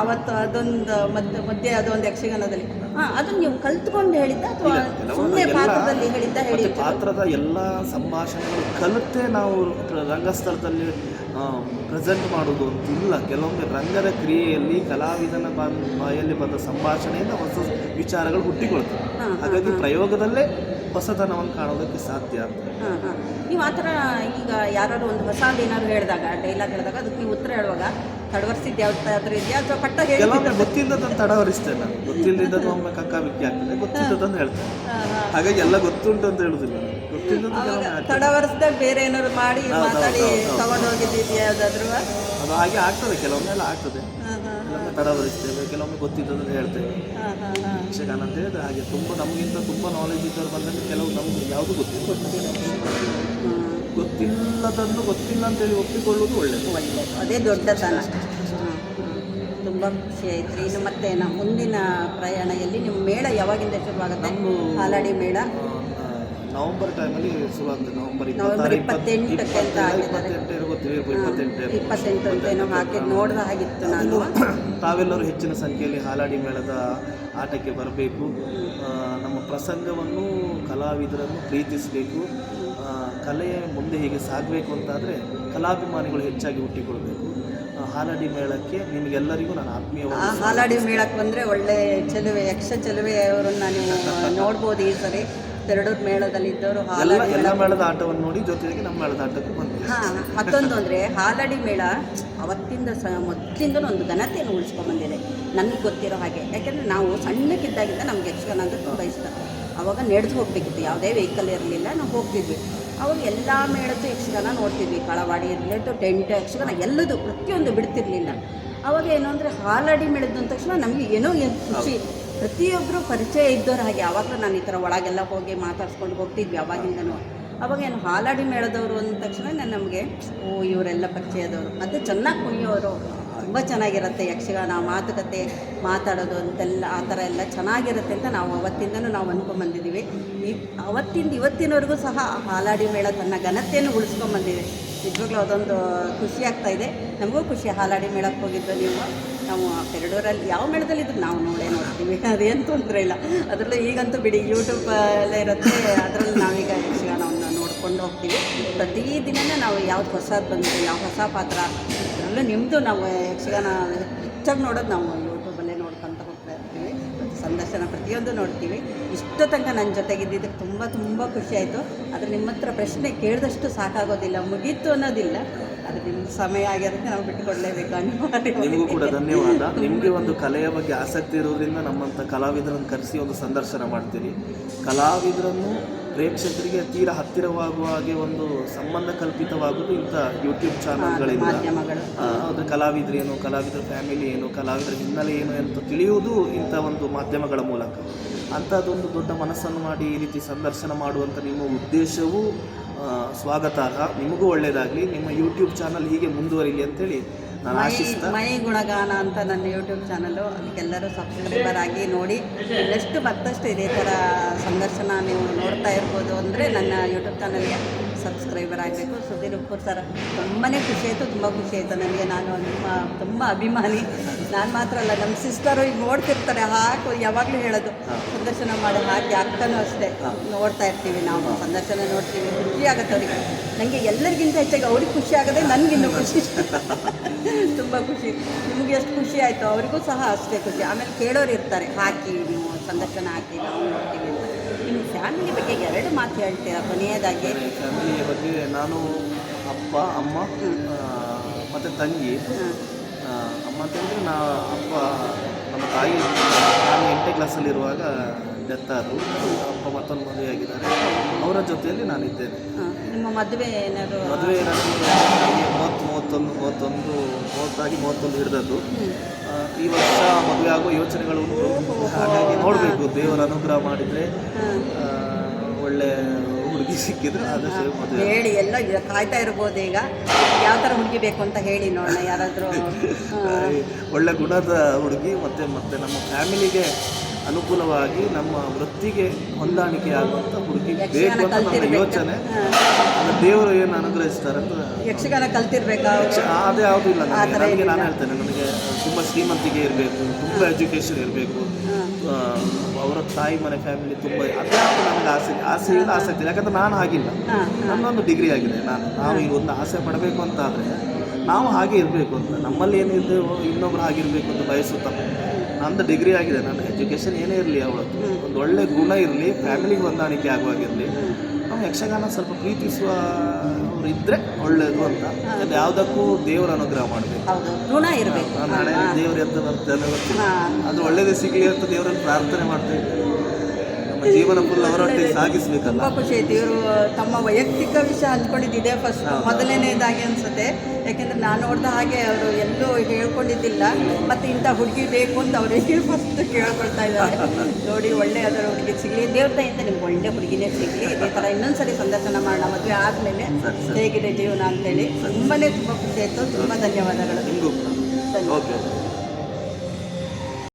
ಅವತ್ತು ಅದೊಂದು ಮಧ್ಯ ಮಧ್ಯೆ ಅದೊಂದು ಯಕ್ಷಗಾನದಲ್ಲಿ. ಅದನ್ನ ಅದನ್ನು ನೀವು ಕಲ್ತ್ಕೊಂಡು ಹೇಳಿದ್ದ ಅಥವಾ ಸುಮ್ಮನೆ ಪಾತ್ರದಲ್ಲಿ ಹೇಳಿದ್ದ ಹೇಳಿ ಪಾತ್ರದ ಎಲ್ಲ ಸಂಭಾಷಣೆಗಳು ಕಲಿತೇ ನಾವು ರಂಗಸ್ಥಳದಲ್ಲಿ ಪ್ರೆಸೆಂಟ್ ಮಾಡೋದು ಅಂತ ಇಲ್ಲ. ಕೆಲವೊಮ್ಮೆ ರಂಗದ ಕ್ರಿಯೆಯಲ್ಲಿ ಕಲಾವಿದನ ಬಾಯಲ್ಲಿ ಬಂದ ಸಂಭಾಷಣೆಯಿಂದ ಹೊಸ ವಿಚಾರಗಳು ಹುಟ್ಟಿಕೊಳ್ತವೆ ಹಾಗಾಗಿ ಪ್ರಯೋಗದಲ್ಲೇ ಹೊಸತನವನ್ನು ಕಾಣೋದಕ್ಕೆ ಸಾಧ್ಯ ಅಂತ. ನೀವು ಆ ಥರ ಈಗ ಯಾರಾದ್ರು ಒಂದು ಹೊಸದು ಏನಾದ್ರು ಹೇಳಿದಾಗ ಡೈಲಾಗ್ ಹೇಳಿದಾಗ ಅದಕ್ಕೆ ನೀವು ಉತ್ತರ ಹೇಳುವಾಗ ತಡವರ್ಸಿದ್ದು ಯಾವ್ದಾದ್ರೂ ಇದೆಯಾ ಅಥವಾ ಪಟ್ಟ ಕೆಲವೊಮ್ಮೆ ಗೊತ್ತಿಲ್ಲದನ್ನು ತಡವರಿಸ್ತೇನೆ ನಾನು. ಗೊತ್ತಿಲ್ಲದನ್ನು ಒಮ್ಮೆ ಕಕ್ಕ ಬಿಕ್ಕಿ ಆಗ್ತದೆ. ಗೊತ್ತಿಲ್ಲದನ್ನು ಹೇಳ್ತೇನೆ. ಹಾಗಾಗಿ ಎಲ್ಲ ಗೊತ್ತುಂಟು ಅಂತ ಹೇಳುದಿಲ್ಲ ತಡವರ್ಸ್ದಾಗ ಬೇರೆ ಏನಾದ್ರು ಮಾಡಿ ಮಾತಾಡಿ. ತಗೊಂಡು ಯಾವುದಾದ್ರೂ ಅದು ಹಾಗೆ ಆಗ್ತದೆ ಕೆಲವೊಮ್ಮೆ ಎಲ್ಲ ಆಗ್ತದೆ ಕೆಲವೊಮ್ಮೆ ತಡವರಿಸ್ತೇವೆ ಕೆಲವೊಮ್ಮೆ ಗೊತ್ತಿದ್ದದನ್ನು ಹೇಳ್ತೇವೆ. ಯಕ್ಷಗಾನ ಅಂತ ಹೇಳಿದ್ರೆ ಹಾಗೆ ತುಂಬ ನಮಗಿಂತ ತುಂಬ ನಾಲೆಜ್ ಇದ್ದವ್ರು ಬಂದಾಗ ಕೆಲವು ನಮ್ಗೆ ಯಾವುದು ಗೊತ್ತಿಲ್ಲ. ಗೊತ್ತಿಲ್ಲದನ್ನು ಗೊತ್ತಿಲ್ಲ ಅಂತೇಳಿ ಒಪ್ಪಿಕೊಳ್ಳೋದು ಒಳ್ಳೆಯದು ಒಳ್ಳೆಯದು ಅದೇ ದೊಡ್ಡತನ ತುಂಬ ಖುಷಿ ಆಯ್ತು. ಇನ್ನು ಮತ್ತೆ ನಮ್ಮ ಮುಂದಿನ ಪ್ರಯಾಣ ಎಲ್ಲಿ ನಿಮ್ಮ ಮೇಳ ಯಾವಾಗಿಂದ ಶುರುವಾಗುತ್ತೆ? ಹಾಲಾಡಿ ಮೇಳ? ನವೆಂಬರ್ ಟೈಮಲ್ಲಿ ಶುರುವಾಗ್ತದೆ ನವೆಂಬರ್ ನವೆಂಬರ್ ಇಪ್ಪತ್ತಾರು ಇಪ್ಪತ್ತೆಂಟಕ್ಕೆ ಅಂತ ಹಾಕಿದ್ದಾರೆ. ಇಪ್ಪತ್ತೆಂಟು ಅಂತ ಏನೋ ಹಾಕಿ ನೋಡ್ದ ಹಾಗಿತ್ತು ನಾನು. ತಾವೆಲ್ಲರೂ ಹೆಚ್ಚಿನ ಸಂಖ್ಯೆಯಲ್ಲಿ ಹಾಲಾಡಿ ಮೇಳದ ಆಟಕ್ಕೆ ಬರಬೇಕು. ನಮ್ಮ ಪ್ರಸಂಗವನ್ನು ಕಲಾವಿದರನ್ನು ಪ್ರೀತಿಸಬೇಕು. ಕಲೆ ಮುಂದೆ ಹೀಗೆ ಸಾಗಬೇಕು ಅಂತಾದರೆ ಕಲಾಭಿಮಾನಿಗಳು ಹೆಚ್ಚಾಗಿ ಹುಟ್ಟಿಕೊಳ್ಬೇಕು. ಹಾಲಾಡಿ ಮೇಳಕ್ಕೆ ನಿಮಗೆಲ್ಲರಿಗೂ ನಾನು ಆತ್ಮೀಯ ಹಾಲಾಡಿ ಮೇಳಕ್ಕೆ ಬಂದರೆ ಒಳ್ಳೆ ಚೆಲುವೆ ಯಕ್ಷ ಚೆಲುವೆಯವರನ್ನು ನೀವು ನೋಡ್ಬೋದು ಈ ಸರಿ. ಪೆರಡೂರು ಮೇಳದಲ್ಲಿ ಇದ್ದವರು ಹಾಲಾಡಿ ಎಲ್ಲ ಮೇಳದ ಆಟವನ್ನು ನೋಡಿ ಜೊತೆಗೆ ನಮ್ಮ ಮೇಳದ ಆಟಕ್ಕೂ ಬಂದಿದೆ. ಹಾಂ ಮತ್ತೊಂದು ಅಂದರೆ ಹಾಲಾಡಿ ಮೇಳ ಅವತ್ತಿಂದ ಸ ಮೊದಲಿಂದಲೂ ಒಂದು ಘನತೆಯನ್ನು ಉಳಿಸ್ಕೊಂಡ್ಬಂದಿದೆ ನನಗೆ ಗೊತ್ತಿರೋ ಹಾಗೆ. ಯಾಕೆಂದರೆ ನಾವು ಸಣ್ಣಕ್ಕಿದ್ದಾಗಿಂದ ನಮ್ಗೆ ಯಕ್ಷಗಾನ ಅಂದರೆ ತುಂಬ ಇಷ್ಟ. ಅವಾಗ ನಡೆದು ಹೋಗಬೇಕಿತ್ತು. ಯಾವುದೇ ವೆಹಿಕಲ್ ಇರಲಿಲ್ಲ ನಾವು ಹೋಗ್ತಿದ್ವಿ. ಅವಾಗ ಎಲ್ಲ ಮೇಳದ್ದು ಯಕ್ಷಗಾನ ನೋಡ್ತಿದ್ವಿ. ಕಳವಾಡಿ ಇರಲಿಟ್ಟು ಟೆಂಟ್ ಯಕ್ಷಗಾನ ಎಲ್ಲದು ಪ್ರತಿಯೊಂದು ಬಿಡ್ತಿರ್ಲಿಲ್ಲ. ಅವಾಗ ಏನು ಅಂದರೆ ಹಾಲಾಡಿ ಮೇಳದ್ದು ಅಂದ ತಕ್ಷಣ ನಮಗೆ ಏನೋ ಏನು ಖುಷಿ. ಪ್ರತಿಯೊಬ್ಬರು ಪರಿಚಯ ಇದ್ದವ್ರು ಹಾಗೆ ಯಾವಾಗಲೂ ನಾನು ಈ ಥರ ಒಳಗೆಲ್ಲ ಹೋಗಿ ಮಾತಾಡ್ಸ್ಕೊಂಡು ಹೋಗ್ತಿದ್ವಿ ಅವಾಗಿಂದನೂ. ಅವಾಗ ಏನು ಹಾಲಾಡಿ ಮೇಳದವರು ಅಂದ ತಕ್ಷಣ ನಾನು ನಮಗೆ, ಓ, ಇವರೆಲ್ಲ ಪರಿಚಯದವರು. ಮತ್ತು ಚೆನ್ನಾಗಿ ಕುಣಿಯೋರು. ತುಂಬ ಚೆನ್ನಾಗಿರುತ್ತೆ ಯಕ್ಷಗಾನ, ಮಾತುಕತೆ, ಮಾತಾಡೋದು ಅಂತೆಲ್ಲ, ಆ ಥರ ಎಲ್ಲ ಚೆನ್ನಾಗಿರುತ್ತೆ ಅಂತ ನಾವು ಅವತ್ತಿಂದನೂ ನಾವು ಅಂದ್ಕೊಂಬಂದಿದ್ದೀವಿ ಈ ಅವತ್ತಿಂದ ಇವತ್ತಿನವರೆಗೂ ಸಹ ಹಾಲಾಡಿ ಮೇಳ ತನ್ನ ಘನತೆಯನ್ನು ಉಳಿಸ್ಕೊಂಬಂದಿದೆ ನಿಜವಾಗ್ಲೂ ಅದೊಂದು ಖುಷಿ ಆಗ್ತಾ ಇದೆ. ನಮಗೂ ಖುಷಿ ಹಾಲಾಡಿ ಮೇಳಕ್ಕೆ ಹೋಗಿದ್ದು ನೀವು. ನಾವು ಪೆರಡೂರಲ್ಲಿ ಯಾವ ಮೇಳದಲ್ಲಿ ಇದ್ರು ನಾವು ನೋಡೇ ನೋಡ್ತೀವಿ. ಅದೇನು ತೊಂದರೆ ಇಲ್ಲ. ಅದರಲ್ಲೂ ಈಗಂತೂ ಬಿಡಿ ಯೂಟ್ಯೂಬ್ ಎಲ್ಲ ಇರುತ್ತೆ. ಅದರಲ್ಲಿ ನಾವೀಗ ಯಕ್ಷಗಾನವನ್ನು ನೋಡ್ಕೊಂಡು ಹೋಗ್ತೀವಿ. ಪ್ರತಿದಿನನೇ ನಾವು ಯಾವ್ದು ಹೊಸದು ಬಂತು ಯಾವ ಹೊಸ ಪಾತ್ರ ಅದರಲ್ಲೂ ನಿಮ್ಮದು ನಾವು ಯಕ್ಷಗಾನ ಹೆಚ್ಚಾಗಿ ನೋಡೋದು ನಾವು ಯೂಟ್ಯೂಬಲ್ಲೇ ನೋಡ್ಕೊತ ಹೋಗ್ತಾ ಇರ್ತೀವಿ. ಸಂದರ್ಶನ ಪ್ರತಿಯೊಂದು ನೋಡ್ತೀವಿ. ಇಷ್ಟು ತನಕ ನನ್ನ ಜೊತೆಗಿದ್ದಿದ್ದಕ್ಕೆ ತುಂಬ ತುಂಬ ಖುಷಿ ಆಯಿತು. ಆದರೆ ನಿಮ್ಮ ಹತ್ರ ಪ್ರಶ್ನೆ ಕೇಳಿದಷ್ಟು ಸಾಕಾಗೋದಿಲ್ಲ, ಮುಗೀತು ಅನ್ನೋದಿಲ್ಲ. ಸಮಯ ಆಗಿರೋದಕ್ಕೆ ನಾವು ಬಿಟ್ಟುಕೊಡ್ಲೇಬೇಕು ನಿಮಗೂ ಕೂಡ ಧನ್ಯವಾದ. ನಿಮಗೆ ಒಂದು ಕಲೆಯ ಬಗ್ಗೆ ಆಸಕ್ತಿ ಇರೋದ್ರಿಂದ ನಮ್ಮಂಥ ಕಲಾವಿದರನ್ನು ಕರೆಸಿ ಒಂದು ಸಂದರ್ಶನ ಮಾಡ್ತೀರಿ. ಕಲಾವಿದರನ್ನು ಪ್ರೇಕ್ಷಕರಿಗೆ ತೀರ ಹತ್ತಿರವಾಗುವ ಹಾಗೆ ಒಂದು ಸಂಬಂಧ ಕಲ್ಪಿತವಾಗುವುದು ಇಂಥ ಯೂಟ್ಯೂಬ್ ಚಾನಲ್ಗಳಿಂದ. ಅದು ಕಲಾವಿದರು ಏನು ಕಲಾವಿದರ ಫ್ಯಾಮಿಲಿ ಏನು ಕಲಾವಿದರ ಹಿನ್ನೆಲೆ ಏನು ಅಂತ ತಿಳಿಯುವುದು ಇಂಥ ಒಂದು ಮಾಧ್ಯಮಗಳ ಮೂಲಕ. ಅಂಥದ್ದೊಂದು ದೊಡ್ಡ ಮನಸ್ಸನ್ನು ಮಾಡಿ ಈ ರೀತಿ ಸಂದರ್ಶನ ಮಾಡುವಂಥ ನಿಮ್ಮ ಉದ್ದೇಶವೂ ಸ್ವಾಗತಾರ್ಹ ನಿಮಗೂ ಒಳ್ಳೆಯದಾಗಲಿ ನಿಮ್ಮ ಯೂಟ್ಯೂಬ್ ಚಾನಲ್ ಹೀಗೆ ಮುಂದುವರಿಲಿ ಅಂತೇಳಿ ನಾನು ಆಶಿಸ್ತಾ ಮೈ ಗುಣಗಾನ ಅಂತ ನನ್ನ ಯೂಟ್ಯೂಬ್ ಚಾನಲ್ಲು ಅದಕ್ಕೆಲ್ಲರೂ ಸಬ್ಸ್ಕ್ರೈಬರ್ ಆಗಿ ನೋಡಿ. ಇನ್ನಷ್ಟು ಮತ್ತಷ್ಟು ಇದೇ ಥರ ಸಂದರ್ಶನ ನೀವು ನೋಡ್ತಾ ಇರ್ಬೋದು ಅಂದರೆ ನನ್ನ ಯೂಟ್ಯೂಬ್ ಚಾನಲ್ಗೆ ಸಬ್ಸ್ಕ್ರೈಬರ್ ಆಗಬೇಕು. ಸುಧೀರ್ ಉಪ್ಪೂರ್ ಸರ್ ತುಂಬಾ ಖುಷಿ ಆಯಿತು, ತುಂಬ ಖುಷಿ ಆಯಿತು ನನಗೆ. ನಾನು ತುಂಬ ಅಭಿಮಾನಿ. ನಾನು ಮಾತ್ರ ಅಲ್ಲ ನಮ್ಮ ಸಿಸ್ಟರು ಈಗ ನೋಡ್ತಿರ್ತಾರೆ ಹಾಕು ಯಾವಾಗಲೂ ಹೇಳೋದು. ಸಂದರ್ಶನ ಮಾಡಿ ಹಾಕಿ ಅಕ್ಕನೂ ಅಷ್ಟೇ. ನೋಡ್ತಾ ಇರ್ತೀವಿ ನಾವು, ಸಂದರ್ಶನ ನೋಡ್ತೀವಿ. ಖುಷಿ ಆಗುತ್ತೆ ಅವರಿಗೆ. ನನಗೆ ಎಲ್ಲರಿಗಿಂತ ಹೆಚ್ಚಾಗಿ ಅವ್ರಿಗೆ ಖುಷಿ ಆಗದೆ ನನಗಿನ್ನೂ ಖುಷಿ. ತುಂಬ ಖುಷಿ. ನಿಮಗೆ ಎಷ್ಟು ಖುಷಿ ಆಯಿತು? ಅವರಿಗೂ ಸಹ ಅಷ್ಟೇ ಖುಷಿ. ಆಮೇಲೆ ಕೇಳೋರು ಇರ್ತಾರೆ, ಹಾಕಿ ನೀವು ಸಂದರ್ಶನ ಹಾಕಿ ನಾವು ನೋಡ್ತೀವಿ ಫ್ಯಾಮಿಲಿ ಬಗ್ಗೆ ಎರಡು ಮಾತು ಹೇಳ್ತೀರಾ? ಕೊನೆಯದಾಗಿ. ಫ್ಯಾಮಿಲಿಯ ಬಗ್ಗೆ ನಾನು ಅಪ್ಪ ಅಮ್ಮ ಮತ್ತು ತಂಗಿ. ಅಮ್ಮ ಅಂತಂದರೆ ನಾ ಅಪ್ಪ ನಮ್ಮ ತಾಯಿ ನಾನು ಎಂಟನೇ ಕ್ಲಾಸಲ್ಲಿರುವಾಗ ಡೆತ್ ಆದರು ಅಪ್ಪ ಮತ್ತೊಂದು ಮದುವೆ ಆಗಿದ್ದಾರೆ. ಅವರ ಜೊತೆಯಲ್ಲಿ ನಾನಿದ್ದೇನೆ. ನಿಮ್ಮ ಮದುವೆ ಏನಾದರೂ ಮದುವೆ ಮೂವತ್ತು ಮೂವತ್ತೊಂದು ಮೂವತ್ತೊಂದು ಮೂವತ್ತಾಗಿ ಮೂವತ್ತೊಂದು ಹಿಡಿದದ್ದು. ಈ ವರ್ಷ ಮದುವೆ ಆಗುವ ಯೋಚನೆಗಳು ಉಂಟು ಹಾಗಾಗಿ ನೋಡಬೇಕು. ದೇವರ ಅನುಗ್ರಹ ಮಾಡಿದರೆ ಒಳ್ಳೆ ಹುಡುಗಿ ಸಿಕ್ಕಿದ್ರೆ ಆದಷ್ಟು ಮದುವೆ ಹೇಳಿ ಎಲ್ಲ ಈಗ ಕಾಯ್ತಾ ಇರ್ಬೋದು ಈಗ. ಯಾವ ಥರ ಹುಡುಗಿ ಬೇಕು ಅಂತ ಹೇಳಿ ನೋಡೋಣ ಯಾರಾದರೂ. ಒಳ್ಳೆ ಗುಣದ ಹುಡುಗಿ ಮತ್ತು ಮತ್ತು ನಮ್ಮ ಫ್ಯಾಮಿಲಿಗೆ ಅನುಕೂಲವಾಗಿ ನಮ್ಮ ವೃತ್ತಿಗೆ ಹೊಂದಾಣಿಕೆ ಆಗುವಂಥ ಹುಡುಗಿ ಬೇಕು ಅಂತ ಯೋಚನೆ. ದೇವರು ಏನು ಅನುಗ್ರಹಿಸ್ತಾರೆ ಅಂತ ಯಕ್ಷಗಾನ ಕಲ್ತಿರ್ಬೇಕಾ? ಅದೇ ಯಾವುದೂ ಇಲ್ಲ ನನಗೆ. ನನಗೆ ನಾನು. ಹೇಳ್ತೇನೆ ನನಗೆ ತುಂಬ ಶ್ರೀಮಂತಿಗೆ ಇರಬೇಕು ತುಂಬ ಎಜುಕೇಷನ್ ಇರಬೇಕು. ಅವರ ತಾಯಿ ಮನೆ ಫ್ಯಾಮಿಲಿ ತುಂಬ ಅದ್ಯಾವುದು ನನಗೆ ಆಸೆ ಆಸೆ ಇಲ್ಲ ಆಸಕ್ತಿ ಯಾಕಂದ್ರೆ ನಾನು ಆಗಿಲ್ಲ ನನ್ನೊಂದು ಡಿಗ್ರಿ ಆಗಿದೆ ನಾನು. ನಾವು ಈಗ ಒಂದು ಆಸೆ ಪಡಬೇಕು ಅಂತ ಆದರೆ ನಾವು ಹಾಗೆ ಇರಬೇಕು ಅಂತ. ನಮ್ಮಲ್ಲಿ ಏನಿದೆ ಇನ್ನೊಬ್ರು ಆಗಿರಬೇಕು ಅಂತ ಬಯಸುತ್ತೆ? ನಂದು ಡಿಗ್ರಿ ಆಗಿದೆ. ನನ್ನ ಎಜುಕೇಷನ್ ಏನೇ ಇರಲಿ ಅವಳು ಒಂದು ಒಳ್ಳೆ ಗುಣ ಇರಲಿ ಫ್ಯಾಮಿಲಿಗೆ ಹೊಂದಾಣಿಕೆ ಆಗುವಾಗಿರಲಿ ನಾವು ಯಕ್ಷಗಾನ ಸ್ವಲ್ಪ ಪ್ರೀತಿಸುವ ಅವ್ರು ಇದ್ದರೆ ಒಳ್ಳೇದು ಅಂತ. ಅದು ಯಾವುದಕ್ಕೂ ದೇವರ ಅನುಗ್ರಹ ಮಾಡಬೇಕು. ಹೌದು ಋಣ ಇರಬೇಕು. ನಾನು ಹಣೆ ದೇವ್ರ ಅಂತ ಬರ್ತದೆ ಅದು ಒಳ್ಳೇದೇ ಸಿಗಲಿ ಅಂತ ದೇವರನ್ನು ಪ್ರಾರ್ಥನೆ ಮಾಡ್ತೇವೆ ನಮ್ಮ ಜೀವನ ಫುಲ್ ಅವರೊಟ್ಟಿಗೆ ಸಾಗಿಸ್ಬೇಕಲ್ಲ. ಖುಷಿ ಆಯ್ತು. ಇವರು ತಮ್ಮ ವೈಯಕ್ತಿಕ ವಿಷಯ ಹಂಚ್ಕೊಂಡಿದ್ದಿದೆ ಫಸ್ಟ್ ಮೊದಲನೇದಾಗಿ ಅನ್ಸುತ್ತೆ. ಯಾಕೆಂದ್ರೆ ನಾನು ನೋಡಿದ ಹಾಗೆ ಅವರು ಎಲ್ಲೂ ಹೇಳ್ಕೊಂಡಿದ್ದಿಲ್ಲ ಮತ್ತು ಇಂಥ ಹುಡುಗಿ ಬೇಕು ಅಂತ ಅವರಿಗೆ ಫಸ್ಟ್ ಕೇಳ್ಕೊಳ್ತಾ ಇದ್ದಾರೆ. ನೋಡಿ ಒಳ್ಳೆ ಅದರ ಹುಡುಗಿ ಸಿಗಲಿ. ದೇವ್ರ ಅಂತ ನಿಮ್ಗೆ ಒಳ್ಳೆ ಹುಡುಗಿನೇ ಸಿಗಲಿ. ಇದೇ ಥರ ಇನ್ನೊಂದ್ಸರಿ ಸಂದರ್ಶನ ಮಾಡೋಣ ಮದುವೆ ಆದಮೇಲೆ ಹೇಗಿದೆ ಜೀವನ ಅಂತೇಳಿ. ತುಂಬಾ ತುಂಬ ಖುಷಿ ಆಯಿತು. ತುಂಬ ಧನ್ಯವಾದಗಳು. ಓಕೆ